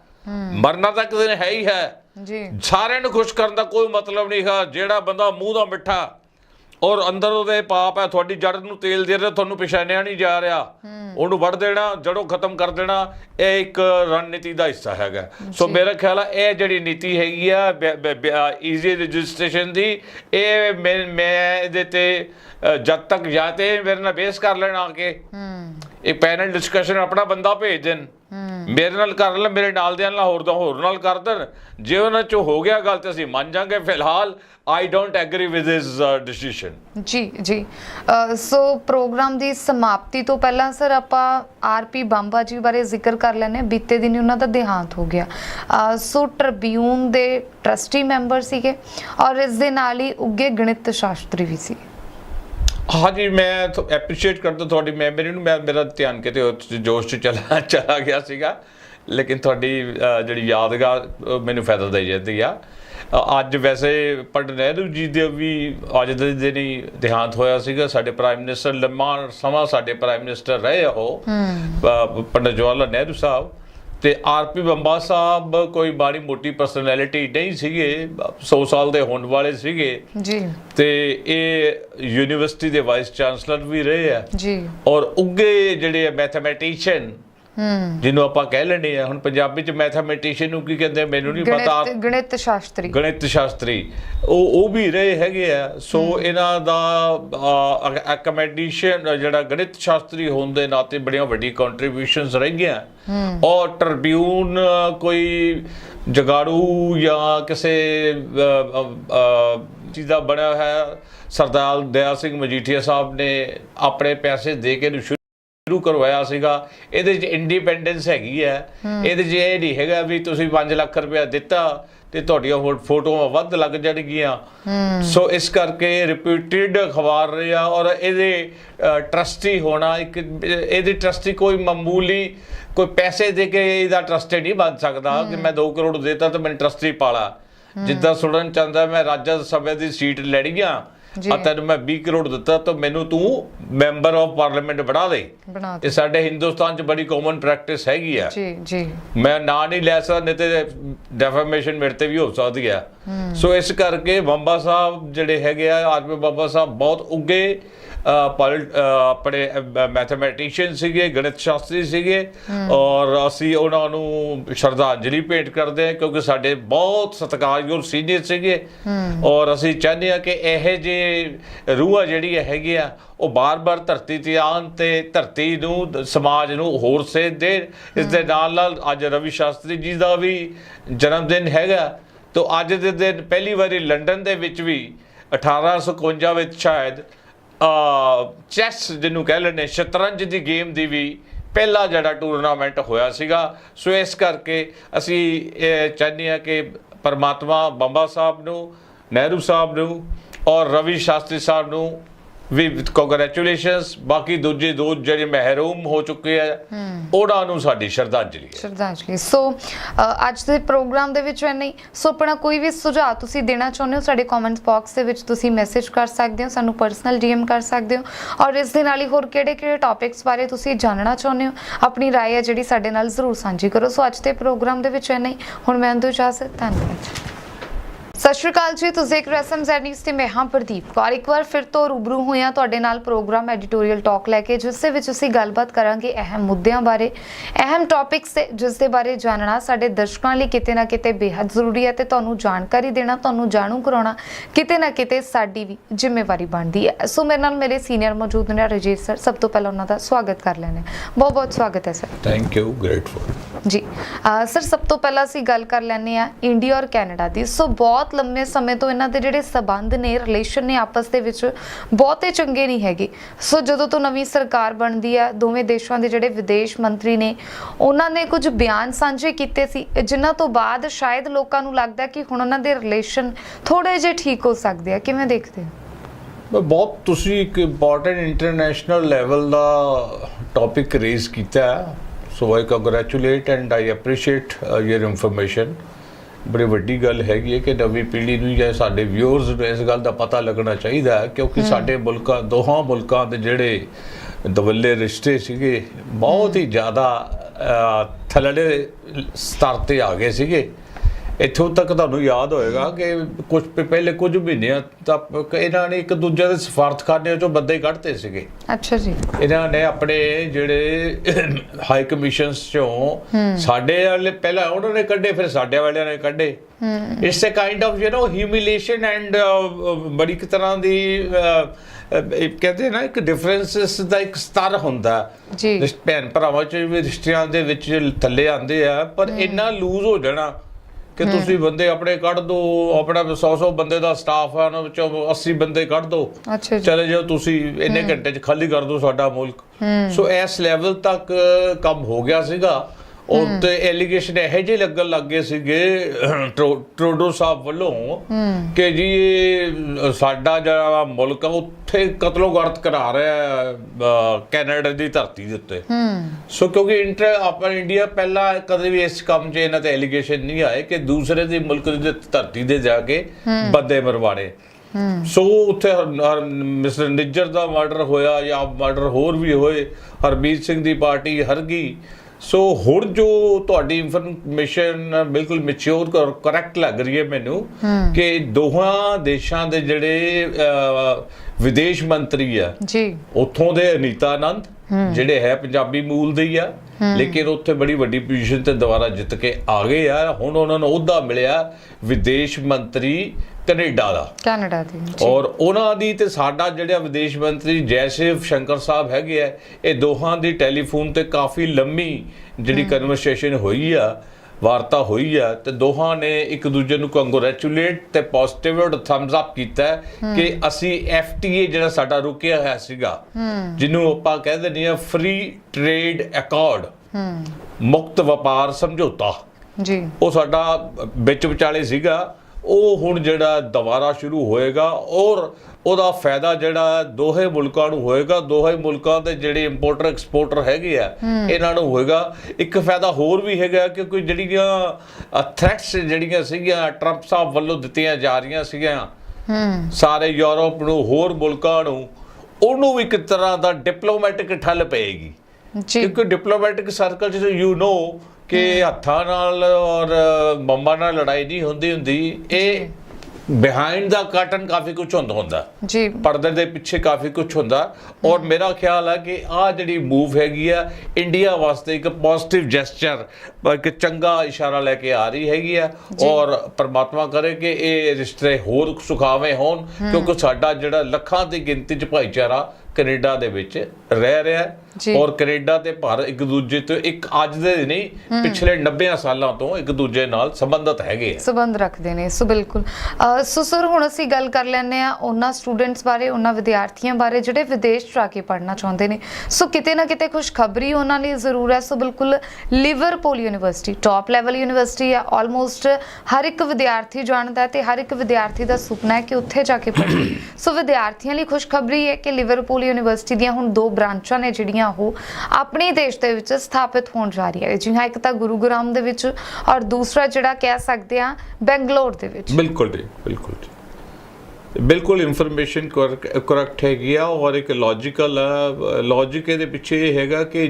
ਮਰਨਾ ਤਾਂ ਕਿਸੇ ਨੇ ਹੈ ਹੀ ਹੈ। ਜੀ। ਸਾਰਿਆਂ ਨੂੰ ਖੁਸ਼ ਕਰਨ ਦਾ ਕੋਈ ਮਤਲਬ ਨਹੀਂ ਹੈ ਜਿਹੜਾ ਬੰਦਾ ਮੂੰਹ ਦਾ ਮਿੱਠਾ ਔਰ ਅੰਦਰ ਉਹਦੇ ਪਾਪ ਹੈ ਤੁਹਾਡੀ ਜੜ ਨੂੰ ਤੇਲ ਦੇ ਰਿਹਾ ਤੁਹਾਨੂੰ ਪਛਾਣਿਆ ਨਹੀਂ ਜਾ ਰਿਹਾ। ਉਹਨੂੰ ਵੜ ਦੇਣਾ ਜੜੋਂ ਖਤਮ ਕਰ ਦੇਣਾ ਇਹ ਇੱਕ ਰਣਨੀਤੀ ਦਾ ਹਿੱਸਾ ਹੈਗਾ। ਸੋ ਮੇਰਾ ਖਿਆਲ ਹੈ ਇਹ ਜਿਹੜੀ ਨੀਤੀ ਹੈਗੀ ਆ ਈਜ਼ੀ ਰਜਿਸਟ੍ਰੇਸ਼ਨ ਦੀ ਇਹ ਮੈਂ ਇਹਦੇ ਤੇ ਜਦ ਤੱਕ ਜਾਤੇ ਮੇਰੇ ਨਾਲ ਬੇਸ ਕਰ ਲੈਣ ਆ ਕੇ। ਇਹ ਪੈਨਲ ਡਿਸਕਸ਼ਨ ਆਪਣਾ ਬੰਦਾ ਭੇਜ ਦੇਣ। ਮੇਰੇ ਨਾਲ ਕਰ ਲੈ ਮੇਰੇ ਨਾਲ ਦੇ ਨਾਲ ਹੋਰ ਦਾ ਹੋਰ ਨਾਲ ਕਰ ਦੇਣ। ਜੇ ਉਹਨਾਂ ਚੋਂ ਹੋ ਗਿਆ ਗੱਲ ਤੇ ਅਸੀਂ ਮੰਨ ਜਾਾਂਗੇ। ਫਿਲਹਾਲ I don't agree with his decision ਜੀ ਜੀ। ਸੋ ਪ੍ਰੋਗਰਾਮ ਦੀ ਸਮਾਪਤੀ ਤੋਂ ਪਹਿਲਾਂ ਸਰ ਆਪਾਂ ਆਰਪੀ ਬੰਬਾ ਜੀ ਬਾਰੇ ਜ਼ਿਕਰ ਕਰ ਲੈਨੇ। ਬੀਤੇ ਦਿਨ ਉਹਨਾਂ ਦਾ ਦੇਹਾਂਤ ਹੋ ਗਿਆ। ਸੋ ਟ੍ਰਿਬਿਊਨ ਦੇ ਟਰਸਟੀ ਮੈਂਬਰ ਸੀਗੇ ਔਰ ਇਸ ਦੇ ਨਾਲ ਹੀ ਉੱਗੇ ਗਣਿਤ ਸ਼ਾਸਤਰੀ ਵੀ ਸੀ ਹਾਂਜੀ ਮੈਂ ਐਪਰੀਸ਼ੀਏਟ ਕਰਦਾ ਤੁਹਾਡੀ ਮੈਮਰੀ ਨੂੰ ਮੈਂ ਮੇਰਾ ਧਿਆਨ ਕਿਤੇ ਜੋਸ਼ ਚ ਚਲਾ ਚਲਾ ਗਿਆ ਸੀਗਾ। ਲੇਕਿਨ ਤੁਹਾਡੀ ਜਿਹੜੀ ਯਾਦਗਾਰ ਮੈਨੂੰ ਫਾਇਦਾ ਦੇ ਜਾਂਦੀ ਆ। ਅੱਜ ਵੈਸੇ ਪੰਡਿਤ ਨਹਿਰੂ ਜੀ ਦੇ ਵੀ ਅੱਜ ਦੇ ਦਿਨ ਹੀ ਦੇਹਾਂਤ ਹੋਇਆ ਸੀਗਾ। ਸਾਡੇ ਪ੍ਰਾਈਮ ਮਿਨਿਸਟਰ ਲੰਮਾ ਸਮਾਂ ਸਾਡੇ ਪ੍ਰਾਈਮ ਮਿਨਿਸਟਰ ਰਹੇ ਉਹ। ਪੰਡਿਤ ਜਵਾਹਰ ਲਾਲ ਨਹਿਰੂ ਸਾਹਿਬ। ਤੇ ਆਰਪੀ ਬੰਬਾ ਸਾਹਿਬ ਕੋਈ ਬਾੜੀ ਮੋਟੀ ਪਰਸਨੈਲਿਟੀ ਨਹੀਂ ਸੀਗੇ 100 ਸਾਲ ਦੇ ਹੋਣ ਵਾਲੇ ਸੀਗੇ। ਜੀ। ਤੇ ਇਹ ਯੂਨੀਵਰਸਿਟੀ ਦੇ ਵਾਈਸ ਚਾਂਸਲਰ ਵੀ ਰਹੇ ਆ। ਜੀ। ਔਰ ਉੱਗੇ ਜਿਹੜੇ ਮੈਥਮੈਟੀਸ਼ੀਅਨ ਜਿਹਨੂੰ ਆਪਾਂ ਕਹਿ ਲੈਂਦੇ ਆ ਹੁਣ ਪੰਜਾਬੀ ਚ ਮੈਥਮੈਟੀਸ਼ੀਅਨ ਨੂੰ ਕੀ ਕਹਿੰਦੇ ਮੈਨੂੰ ਨਹੀਂ ਪਤਾ। ਗਣਿਤ ਸ਼ਾਸਤਰੀ। ਗਣਿਤ ਸ਼ਾਸਤਰੀ। ਉਹ ਉਹ ਵੀ ਰਹੇ ਹੈਗੇ ਆ। ਸੋ ਇਹਨਾਂ ਦਾ ਅਕਮੈਡੀਸ਼ਨ ਜਿਹੜਾ ਗਣਿਤ ਸ਼ਾਸਤਰੀ ਹੋਣ ਦੇ ਨਾਤੇ ਬੜੀਆਂ ਵੱਡੀ ਕੰਟਰੀਬਿਊਸ਼ਨਸ ਰਹੀਆਂ ਔਰ ਟ੍ਰਿਬਿਊਨ ਕੋਈ ਜਗਾੜੂ ਜਾਂ ਕਿਸੇ ਚੀਜ਼ ਦਾ ਬਣਿਆ ਹੈ। ਸਰਦਾਰ ਦਇਆ ਸਿੰਘ ਮਜੀਠੀਆ ਸਾਹਿਬ ਨੇ ਆਪਣੇ ਪੈਸੇ ਦੇ ਕੇ ਸ਼ੁਰੂ ਕਰਵਾਇਆ ਸੀਗਾ। ਇਹਦੇ 'ਚ ਇੰਡੀਪੈਂਡੈਂਸ ਹੈਗੀ ਹੈ। ਇਹਦੇ 'ਚ ਇਹ ਨਹੀਂ ਹੈਗਾ ਵੀ ਤੁਸੀਂ 5 ਲੱਖ ਰੁਪਇਆ ਦਿੱਤਾ ਤੇ ਤੁਹਾਡੀਆਂ ਫੋਟੋਆਂ ਵੱਧ ਲੱਗ ਜਾਣਗੀਆਂ। ਸੋ ਇਸ ਕਰਕੇ ਰਿਪਿਊਟਡ ਅਖਬਾਰ ਰਿਹਾ ਔਰ ਇਹਦੇ ਟਰਸਟੀ ਹੋਣਾ ਇੱਕ ਇਹਦੀ ਟਰਸਟੀ ਕੋਈ ਮਾਮੂਲੀ ਕੋਈ ਪੈਸੇ ਦੇ ਕੇ ਇਹਦਾ ਟਰਸਟੀ ਨਹੀਂ ਬਣ ਸਕਦਾ ਕਿ ਮੈਂ 2 ਕਰੋੜ ਦੇਤਾ ਤਾਂ ਮੈਨੂੰ ਟਰਸਟੀ ਪਾਲਾ। ਜਿੱਦਾਂ ਸੁਣਨ ਚਾਹੁੰਦਾ ਮੈਂ ਰਾਜ ਸਭਾ ਦੀ ਸੀਟ ਲੈਣੀ ਆ ਜੀ। ਆ ਤੈਨੂੰ ਮੈਂ 20 ਕਰੋੜ ਦਿੱਤਾ ਤਾਂ ਮੈਨੂੰ ਤੂੰ ਮੈਂਬਰ ਆਫ ਪਾਰਲੀਮੈਂਟ ਬਣਾ ਦੇ। ਇਹ ਸਾਡੇ ਹਿੰਦੁਸਤਾਨ 'ਚ ਬੜੀ ਕਾਮਨ ਪ੍ਰੈਕਟਿਸ ਹੈਗੀ ਆ। ਜੀ ਜੀ। ਮੈਂ ਨਾਂ ਨਹੀਂ ਲੈ ਸਕਦਾ ਨਹੀਂ ਤੇ ਡੈਫਾਮੇਸ਼ਨ ਮੇਰੇ ਤੇ ਵੀ ਹੋ ਸਕਦੀ ਆ। ਸੋ ਇਸ ਕਰਕੇ ਬੰਬਾ ਸਾਹਿਬ ਜਿਹੜੇ ਹੈਗੇ ਆ ਆਰਪੀ ਬਾਬਾ ਸਾਹਿਬ ਬਹੁਤ ਉੱਗੇ। ਆਪਣੇ ਮੈਥਮੈਟੀਸ਼ੀਅਨ ਸੀਗੇ ਗਣਿਤ ਸ਼ਾਸਤਰੀ ਸੀਗੇ ਔਰ ਅਸੀਂ ਉਹਨਾਂ ਨੂੰ ਸ਼ਰਧਾਂਜਲੀ ਭੇਟ ਕਰਦੇ ਹਾਂ ਕਿਉਂਕਿ ਸਾਡੇ ਬਹੁਤ ਸਤਿਕਾਰਯੋਗ ਸੀਨੀਅਰ ਸੀਗੇ ਔਰ ਅਸੀਂ ਚਾਹੁੰਦੇ ਹਾਂ ਕਿ ਇਹ ਜੇ ਰੂਹ ਜਿਹੜੀ ਹੈਗੀ ਆ ਉਹ ਬਾਰ-ਬਾਰ ਧਰਤੀ ਤੇ ਆਉਣ ਤੇ ਧਰਤੀ ਨੂੰ ਦ- ਸਮਾਜ ਨੂੰ ਹੋਰ ਸੇਧ ਦੇਣ। ਇਸ ਦੇ ਨਾਲ ਨਾਲ ਅੱਜ ਰਵੀ ਸ਼ਾਸਤਰੀ ਜੀ ਦਾ ਵੀ ਜਨਮ ਦਿਨ ਹੈਗਾ। ਤੋਂ ਅੱਜ ਦੇ ਦਿਨ ਪਹਿਲੀ ਵਾਰੀ ਲੰਡਨ ਦੇ ਵਿੱਚ ਵੀ 1851 ਵਿੱਚ ਸ਼ਾਇਦ ਚੈਸ ਜਿਹਨੂੰ ਕਹਿ ਲੈਂਦੇ ਸ਼ਤਰੰਜ ਦੀ ਗੇਮ ਦੀ ਵੀ ਪਹਿਲਾ ਜਿਹੜਾ ਟੂਰਨਾਮੈਂਟ ਹੋਇਆ ਸੀਗਾ। ਸੋ ਇਸ ਕਰਕੇ ਅਸੀਂ ਇਹ ਚਾਹੁੰਦੇ ਹਾਂ ਕਿ ਪਰਮਾਤਮਾ ਬੰਬਾ ਸਾਹਿਬ ਨੂੰ, ਨਹਿਰੂ ਸਾਹਿਬ ਨੂੰ ਔਰ ਰਵੀ ਸ਼ਾਸਤਰੀ ਸਾਹਿਬ ਨੂੰ ਵੀ ਕੰਗ੍ਰੈਚੁਲੇਸ਼ਨਸ ਬਾਕੀ ਦੂਜੇ ਦੋ ਜਿਹੜੇ ਮਹਿਰੂਮ ਹੋ ਚੁੱਕੇ ਆ ਉਹਨਾਂ ਨੂੰ ਸਾਡੀ ਸ਼ਰਧਾਂਜਲੀ ਹੈ ਸ਼ਰਧਾਂਜਲੀ ਸੋ ਅ, ਅੱਜ ਦੇ ਪ੍ਰੋਗਰਾਮ ਦੇ ਵਿੱਚ ਇੰਨਾ ਹੀ ਸੋ ਆਪਣਾ ਕੋਈ ਵੀ ਸੁਝਾਅ ਤੁਸੀਂ ਦੇਣਾ ਚਾਹੁੰਦੇ ਹੋ ਸਾਡੇ ਕਮੈਂਟਸ ਬਾਕਸ ਦੇ ਵਿੱਚ ਤੁਸੀਂ ਮੈਸੇਜ ਕਰ ਸਕਦੇ ਹੋ ਸਾਨੂੰ ਪਰਸਨਲ ਡੀਐਮ ਕਰ ਸਕਦੇ ਹੋ ਔਰ ਇਸ ਦੇ ਨਾਲ ਹੀ ਹੋਰ ਕਿਹੜੇ-ਕਿਹੜੇ ਟੌਪਿਕਸ ਬਾਰੇ ਤੁਸੀਂ ਜਾਣਨਾ ਚਾਹੁੰਦੇ ਹੋ ਆਪਣੀ رائے ਹੈ ਜਿਹੜੀ ਸਾਡੇ ਨਾਲ ਜ਼ਰੂਰ ਸਾਂਝੀ ਕਰੋ ਸੋ ਅੱਜ ਦੇ ਪ੍ਰੋਗਰਾਮ ਦੇ ਵਿੱਚ ਇੰਨਾ ਹੀ ਹੁਣ ਮੈਂ ਅੰਦੂ ਇਜਾਜ਼ਤ ਧੰਨਵਾਦ ਸਤਿ ਸ਼੍ਰੀ ਅਕਾਲ ਜੀ। ਤੁਸੀਂ ਇੱਕ ਰਸਮ ਨਿਊਜ਼ ਤੇ ਮੈਂ ਹਾਂ ਪ੍ਰਦੀਪ ਕੌਰ। ਇੱਕ ਵਾਰ ਫਿਰ ਤੋਂ ਰੂਬਰੂ ਹੋਇਆ ਤੁਹਾਡੇ ਨਾਲ ਪ੍ਰੋਗਰਾਮ ਐਡੀਟੋਰੀਅਲ ਟਾਕ ਲੈ ਕੇ, ਜਿਸ ਦੇ ਵਿੱਚ ਅਸੀਂ ਗੱਲਬਾਤ ਕਰਾਂਗੇ ਅਹਿਮ ਮੁੱਦਿਆਂ ਬਾਰੇ, ਅਹਿਮ ਟੌਪਿਕਸ ਜਿਸ ਦੇ ਬਾਰੇ ਜਾਣਨਾ। ਸਾਡੇ ਦਰਸ਼ਕਾਂ ਲਈ ਕਿਤੇ ਨਾ ਕਿਤੇ ਬੇहद ਜ਼ਰੂਰੀ ਹੈ ਤੇ ਤੁਹਾਨੂੰ ਜਾਣਕਾਰੀ ਦੇਣਾ, ਤੁਹਾਨੂੰ ਜਾਣੂ ਕਰਾਉਣਾ, ਕਿਤੇ ਨਾ ਕਿਤੇ ਸਾਡੀ ਵੀ ਜ਼ਿੰਮੇਵਾਰੀ ਬਣਦੀ ਹੈ। ਸੋ ਮੇਰੇ ਨਾਲ ਮੇਰੇ ਸੀਨੀਅਰ ਮੌਜੂਦ ਨੇ ਰਜੀਤ ਸਰ ਸਭ ਤੋਂ ਪਹਿਲਾਂ ਉਹਨਾਂ ਦਾ ਸਵਾਗਤ ਕਰ ਲੈਣੇ ਬਹੁਤ ਬਹੁਤ ਸਵਾਗਤ ਹੈ sir thank you grateful ji. Sir, ਸਭ ਤੋਂ ਪਹਿਲਾਂ ਅਸੀਂ ਗੱਲ ਕਰ ਲੈਂਦੇ ਆ ਇੰਡੀਆ ਔਰ ਕੈਨੇਡਾ ਦੀ। ਸੋ ਬਹੁਤ ਲੰਮੇ ਸਮੇਂ ਤੋਂ ਇਹਨਾਂ ਦੇ ਜਿਹੜੇ ਸਬੰਧ ਨੇ ਰਿਲੇਸ਼ਨ ਨੇ ਆਪਸ ਦੇ ਵਿੱਚ, ਬਹੁਤੇ ਚੰਗੇ ਨਹੀਂ ਹੈਗੇ। ਸੋ ਜਦੋਂ ਤੋਂ ਨਵੀਂ ਸਰਕਾਰ ਬਣਦੀ ਆ ਦੋਵੇਂ ਦੇਸ਼ਾਂ ਦੇ ਜਿਹੜੇ ਵਿਦੇਸ਼ ਮੰਤਰੀ ਨੇ, ਉਹਨਾਂ ਨੇ ਕੁਝ ਬਿਆਨ ਸਾਂਝੇ ਕੀਤੇ ਸੀ, ਜਿਨ੍ਹਾਂ ਤੋਂ ਬਾਅਦ ਸ਼ਾਇਦ ਲੋਕਾਂ ਨੂੰ ਲੱਗਦਾ ਕਿ ਹੁਣ ਉਹਨਾਂ ਦੇ ਰਿਲੇਸ਼ਨ ਥੋੜੇ ਜਿਹੇ ਠੀਕ ਹੋ ਸਕਦੇ ਆ। ਕਿਵੇਂ ਦੇਖਦੇ ਹੋ? ਬਹੁਤ, ਤੁਸੀਂ ਇੱਕ ਇੰਪੋਰਟੈਂਟ ਇੰਟਰਨੈਸ਼ਨਲ ਲੈਵਲ ਦਾ ਟੌਪਿਕ ਰੇਜ਼ ਕੀਤਾ ਹੈ। So I congratulate and I appreciate your information ਬੜੀ ਵੱਡੀ ਗੱਲ ਹੈਗੀ ਹੈ ਕਿ ਨਵੀਂ ਪੀੜ੍ਹੀ ਨੂੰ ਜਾਂ ਸਾਡੇ ਵਿਊਅਰਸ ਨੂੰ ਇਸ ਗੱਲ ਦਾ ਪਤਾ ਲੱਗਣਾ ਚਾਹੀਦਾ ਕਿਉਂਕਿ ਸਾਡੇ ਮੁਲਕਾਂ ਦੋਹਾਂ ਮੁਲਕਾਂ ਦੇ ਜਿਹੜੇ ਦਵੱਲੇ ਰਿਸ਼ਤੇ ਸੀਗੇ ਬਹੁਤ ਹੀ ਜ਼ਿਆਦਾ ਥੱਲੜੇ ਸਤਰ ਤੇ ਆ ਗਏ ਸੀਗੇ। ਇੱਥੋਂ ਤੱਕ ਤੁਹਾਨੂੰ ਯਾਦ ਹੋਏਗਾ ਕਿ ਕੁਝ ਪਹਿਲੇ ਕੁਝ ਮਹੀਨਿਆਂ ਤੱਕ ਇਹਨਾਂ ਨੇ ਇੱਕ ਦੂਜੇ ਦੇ ਸਫਾਰਤਖਾਨਿਆਂ ਚੋਂ ਬੰਦੇ ਕੱਢਤੇ ਸੀਗੇ। ਅੱਛਾ ਜੀ। ਇਹਨਾਂ ਨੇ ਆਪਣੇ ਜਿਹੜੇ ਹਾਈ ਕਮਿਸ਼ਨਸ ਚੋਂ ਸਾਡੇ ਵਾਲੇ ਪਹਿਲਾਂ ਉਹਨਾਂ ਨੇ ਕੱਢੇ ਫਿਰ ਸਾਡੇ ਵਾਲਿਆਂ ਨੇ ਕੱਢੇ। It's a kind of you know humiliation and ਬੜੀ ਇੱਕ ਤਰ੍ਹਾਂ ਦੀ ਕਹਿੰਦੇ ਨਾ ਇੱਕ ਡਿਫਰੈਂਸਸ ਦਾ ਇੱਕ ਸਤਰ ਹੁੰਦਾ। ਜੀ। ਭੈਣ ਭਰਾਵਾਂ ਚ ਵੀ ਰਿਸ਼ਤਿਆਂ ਦੇ ਵਿੱਚ ਥੱਲੇ ਆਉਂਦੇ ਆ ਪਰ ਇੰਨਾ ਲੂਜ਼ ਹੋ ਜਾਣਾ ਕਿ ਤੁਸੀਂ ਬੰਦੇ ਆਪਣੇ ਕੱਢ ਦੋ ਆਪਣਾ 100 100 ਬੰਦੇ ਦਾ ਸਟਾਫ ਆ ਉਹਨਾਂ ਵਿੱਚੋਂ 80 ਬੰਦੇ ਕੱਢ ਦੋ। ਅੱਛਾ ਜੀ। ਚਲੇ ਜਾਓ ਤੁਸੀਂ ਇੰਨੇ ਘੰਟੇ 'ਚ ਖਾਲੀ ਕਰ ਦਿਓ ਸਾਡਾ ਮੁਲਕ। ਸੋ ਇਸ ਲੈਵਲ ਤੱਕ ਕੰਮ ਹੋ ਗਿਆ ਸੀਗਾ। ਉਹ ਐਲੀਗੇਸ਼ਨ ਇਹੋ ਜਿਹੇ ਲੱਗਣ ਲੱਗ ਗਏ ਸੀਗੇ ਟਰੋਡੋ ਸਾਹਿਬ ਵੱਲੋਂ ਕਿ ਜੀ ਇਹ ਸਾਡਾ ਜਿਹੜਾ ਮੁਲਕ ਆ, ਉੱਥੇ ਕਤਲੋਗਰਦ ਕਰਾ ਰਿਹਾ ਕੈਨੇਡਾ ਦੀ ਧਰਤੀ ਦੇ ਉੱਤੇ। ਸੋ ਕਿਉਂਕਿ ਇੰਟਰ, ਆਪਾਂ ਇੰਡੀਆ ਪਹਿਲਾਂ ਕਦੇ ਵੀ ਇਸ ਕੰਮ 'ਚ ਇਹਨਾਂ ਤੇ ਐਲੀਗੇਸ਼ਨ ਨਹੀਂ ਆਏ ਕਿ ਦੂਸਰੇ ਦੇ ਮੁਲਕ ਦੀ ਧਰਤੀ ਦੇ ਜਾ ਕੇ ਬੰਦੇ ਮਰਵਾੜੇ। ਸੋ ਉੱਥੇ ਮਿਸਟਰ ਨਿੱਜਰ ਦਾ ਮਰਡਰ ਹੋਇਆ ਜਾਂ ਮਰਡਰ ਹੋਰ ਵੀ ਹੋਏ ਹਰਬੀਰ ਸਿੰਘ ਦੀ ਪਾਰਟੀ ਹਰਗੀ ਸੋ ਹੁਣ ਜੋ ਤੁਹਾਡੀ ਇਨਫੋਰਮੇਸ਼ਨ ਬਿਲਕੁਲ ਮੈਚੁਰ ਕਰੈਕਟ ਲੱਗ ਰਹੀ ਹੈ ਮੈਨੂੰ ਕਿ ਦੋਹਾਂ ਦੇਸ਼ਾਂ ਦੇ ਜਿਹੜੇ ਵਿਦੇਸ਼ ਮੰਤਰੀ ਆ ਜੀ। ਉੱਥੋਂ ਦੇ ਅਨੀਤਾ ਆਨੰਦ ਜਿਹੜੇ ਹੈ ਪੰਜਾਬੀ ਮੂਲ ਦੇ ਹੀ ਆ। ਲੇਕਿਨ ਉੱਥੇ ਬੜੀ ਵੱਡੀ ਪੋਜੀਸ਼ਨ ਤੇ ਦੁਬਾਰਾ ਜਿੱਤ ਕੇ ਆ ਗਏ ਆ। ਹੁਣ ਉਹਨਾਂ ਨੂੰ ਅਹੁਦਾ ਮਿਲਿਆ ਵਿਦੇਸ਼ ਮੰਤਰੀ ਕੈਨੇਡਾ ਦਾ। ਕੈਨੇਡਾ ਦੀ ਔਰ ਉਹਨਾਂ ਦੀ ਤੇ ਸਾਡਾ ਜਿਹੜਾ ਵਿਦੇਸ਼ ਮੰਤਰੀ ਜੈਸ਼ਿਵ ਸ਼ੰਕਰ ਸਾਹਿਬ ਹੈਗੇ ਆ ਇਹ ਦੋਹਾਂ ਦੀ ਟੈਲੀਫੋਨ ਤੇ ਕਾਫੀ ਲੰਮੀ ਜਿਹੜੀ ਕਨਵਰਸੇਸ਼ਨ ਹੋਈ ਆ। ਵਾਰਤਾ ਹੋਈ ਆ ਤੇ ਦੋਹਾਂ ਨੇ ਇੱਕ ਦੂਜੇ ਨੂੰ ਕੰਗ੍ਰੈਚੁਲੇਟ ਤੇ ਪੋਜ਼ਿਟਿਵ ਔਰ ਥੰਬਸ ਅਪ ਕੀਤਾ ਹੈ ਕਿ ਅਸੀਂ ਐਫਟੀਏ ਜਿਹੜਾ ਸਾਡਾ ਰੁਕਿਆ ਹੋਇਆ ਸੀਗਾ ਜਿਹਨੂੰ ਆਪਾਂ ਕਹਿ ਦਿੰਦੇ ਆ ਫ੍ਰੀ ਟ੍ਰੇਡ ਅਕਾਰਡ ਮੁਕਤ ਵਪਾਰ ਸਮਝੌਤਾ। ਜੀ। ਉਹ ਸਾਡਾ ਵਿੱਚ ਵਿਚਾਲੇ ਸੀਗਾ ਉਹ ਹੁਣ ਜਿਹੜਾ ਦੁਬਾਰਾ ਸ਼ੁਰੂ ਹੋਏਗਾ ਔਰ ਉਹਦਾ ਫਾਇਦਾ ਜਿਹੜਾ ਦੋਹੇ ਮੁਲਕਾਂ ਨੂੰ ਹੋਏਗਾ ਦੋਹੇ ਮੁਲਕਾਂ ਦੇ ਜਿਹੜੇ ਇੰਪੋਰਟਰ ਐਕਸਪੋਰਟਰ ਹੈਗੇ ਆ ਇਹਨਾਂ ਨੂੰ ਹੋਏਗਾ। ਇੱਕ ਫਾਇਦਾ ਹੋਰ ਵੀ ਹੈਗਾ ਕਿਉਂਕਿ ਜਿਹੜੀਆਂ ਥ੍ਰੈਟਸ ਜਿਹੜੀਆਂ ਸੀਗੀਆਂ ਟਰੰਪ ਸਾਹਿਬ ਵੱਲੋਂ ਦਿੱਤੀਆਂ ਜਾ ਰਹੀਆਂ ਸੀਗੀਆਂ ਸਾਰੇ ਯੂਰਪ ਨੂੰ ਹੋਰ ਮੁਲਕਾਂ ਨੂੰ ਉਹਨੂੰ ਵੀ ਇੱਕ ਤਰ੍ਹਾਂ ਦਾ ਡਿਪਲੋਮੈਟਿਕ ਠੱਲ ਪਏਗੀ। ਕਿਉਂਕਿ ਡਿਪਲੋਮੈਟਿਕ ਸਰਕਲ ਚ ਯੂ نو ਕਿ ਹੱਥਾਂ ਨਾਲ ਔਰ ਬੰਬਾਂ ਨਾਲ ਲੜਾਈ ਨਹੀਂ ਹੁੰਦੀ ਹੁੰਦੀ। ਇਹ ਬਿਹਾਈਂਡ ਦਾ ਕਰਟਨ ਕਾਫੀ ਕੁਝ ਹੁੰਦਾ ਹੁੰਦਾ। ਜੀ। ਪਰਦੇ ਦੇ ਪਿੱਛੇ ਕਾਫੀ ਕੁਝ ਹੁੰਦਾ। ਔਰ ਮੇਰਾ ਖਿਆਲ ਹੈ ਕਿ ਆ ਜਿਹੜੀ ਮੂਵ ਹੈਗੀ ਆ ਇੰਡੀਆ ਵਾਸਤੇ ਇੱਕ ਪੋਜ਼ਿਟਿਵ ਜੈਸਚਰ ਇੱਕ ਚੰਗਾ ਇਸ਼ਾਰਾ ਲੈ ਕੇ ਆ ਰਹੀ ਹੈਗੀ ਆ। ਔਰ ਪ੍ਰਮਾਤਮਾ ਕਰੇ ਕਿ ਇਹ ਰਿਸ਼ਤੇ ਹੋਰ ਸੁਖਾਵੇਂ ਹੋਣ ਕਿਉਂਕਿ ਸਾਡਾ ਜਿਹੜਾ ਲੱਖਾਂ ਦੀ ਗਿਣਤੀ ਚ ਭਾਈਚਾਰਾ ਕੈਨੇਡਾ ਦੇ ਵਿੱਚ ਰਹਿ ਰਿਹਾ। ਹੈ। ਔਰ ਕੈਨੇਡਾ ਤੇ ਭਾਰਤ ਇੱਕ ਦੂਜੇ ਤੋਂ ਇੱਕ ਅੱਜ ਦੇ ਨਹੀਂ ਪਿਛਲੇ 90 ਸਾਲਾਂ ਤੋਂ ਇੱਕ ਦੂਜੇ ਨਾਲ ਸੰਬੰਧਿਤ ਹੈਗੇ ਆ। ਸਬੰਧ ਰੱਖਦੇ ਨੇ ਸੋ ਬਿਲਕੁਲ। ਸੋ ਸਰ ਹੁਣ ਅਸੀਂ ਗੱਲ ਕਰ ਲੈਂਦੇ ਆ ਉਹਨਾਂ ਸਟੂਡੈਂਟਸ ਬਾਰੇ ਉਹਨਾਂ ਵਿਦਿਆਰਥੀਆਂ ਬਾਰੇ ਜਿਹੜੇ ਵਿਦੇਸ਼ ਜਾ ਕੇ ਪੜ੍ਹਨਾ ਚਾਹੁੰਦੇ ਨੇ। ਸੋ ਕਿਤੇ ਨਾ ਕਿਤੇ ਖੁਸ਼ਖਬਰੀ ਉਹਨਾਂ ਲਈ ਜ਼ਰੂਰ ਹੈ। ਸੋ ਬਿਲਕੁਲ Liverpool university top level university ਹੈ ਆਲਮੋਸਟ ਹਰ ਇੱਕ ਵਿਦਿਆਰਥੀ ਜਾਣਦਾ ਤੇ ਹਰ ਇੱਕ ਵਿਦਿਆਰਥੀ ਦਾ ਸੁਪਨਾ ਹੈ ਕਿ ਉੱਥੇ ਜਾ ਕੇ ਪੜ੍ਹੇ। ਸੋ ਵਿਦਿਆਰਥੀਆਂ ਲਈ ਖੁਸ਼ਖਬਰੀ ਹੈ ਕਿ ਲਿਵਰਪੂਲ ਯੂਨੀਵਰਸਿਟੀ ਦੀਆਂ ਹੁਣ ਦੋ ਬ੍ਰਾਂਚਾਂ ਨੇ ਜਿਹੜੀਆਂ ਉਹ ਆਪਣੇ ਦੇਸ਼ ਦੇ ਵਿੱਚ ਸਥਾਪਿਤ ਹੋਣ ਜਾ ਰਹੀਆਂ ਜੀ ਹਾਂ, ਇੱਕ ਤਾਂ ਗੁਰੂਗ੍ਰਾਮ ਦੇ ਵਿੱਚ ਔਰ ਦੂਸਰਾ ਜਿਹੜਾ ਕਹਿ ਸਕਦੇ ਆ ਬੈਂਗਲੌਰ ਦੇ ਵਿੱਚ। ਬਿਲਕੁਲ ਜੀ ਬਿਲਕੁਲ ਜੀ। ਬਿਲਕੁਲ ਇਨਫੋਰਮੇਸ਼ਨ ਕਰੈਕਟ ਹੈਗੀ ਆ ਔਰ ਇੱਕ ਲੌਜੀਕਲ ਲੌਜੀਕ ਇਹਦੇ ਪਿੱਛੇ ਇਹ ਹੈਗਾ ਕਿ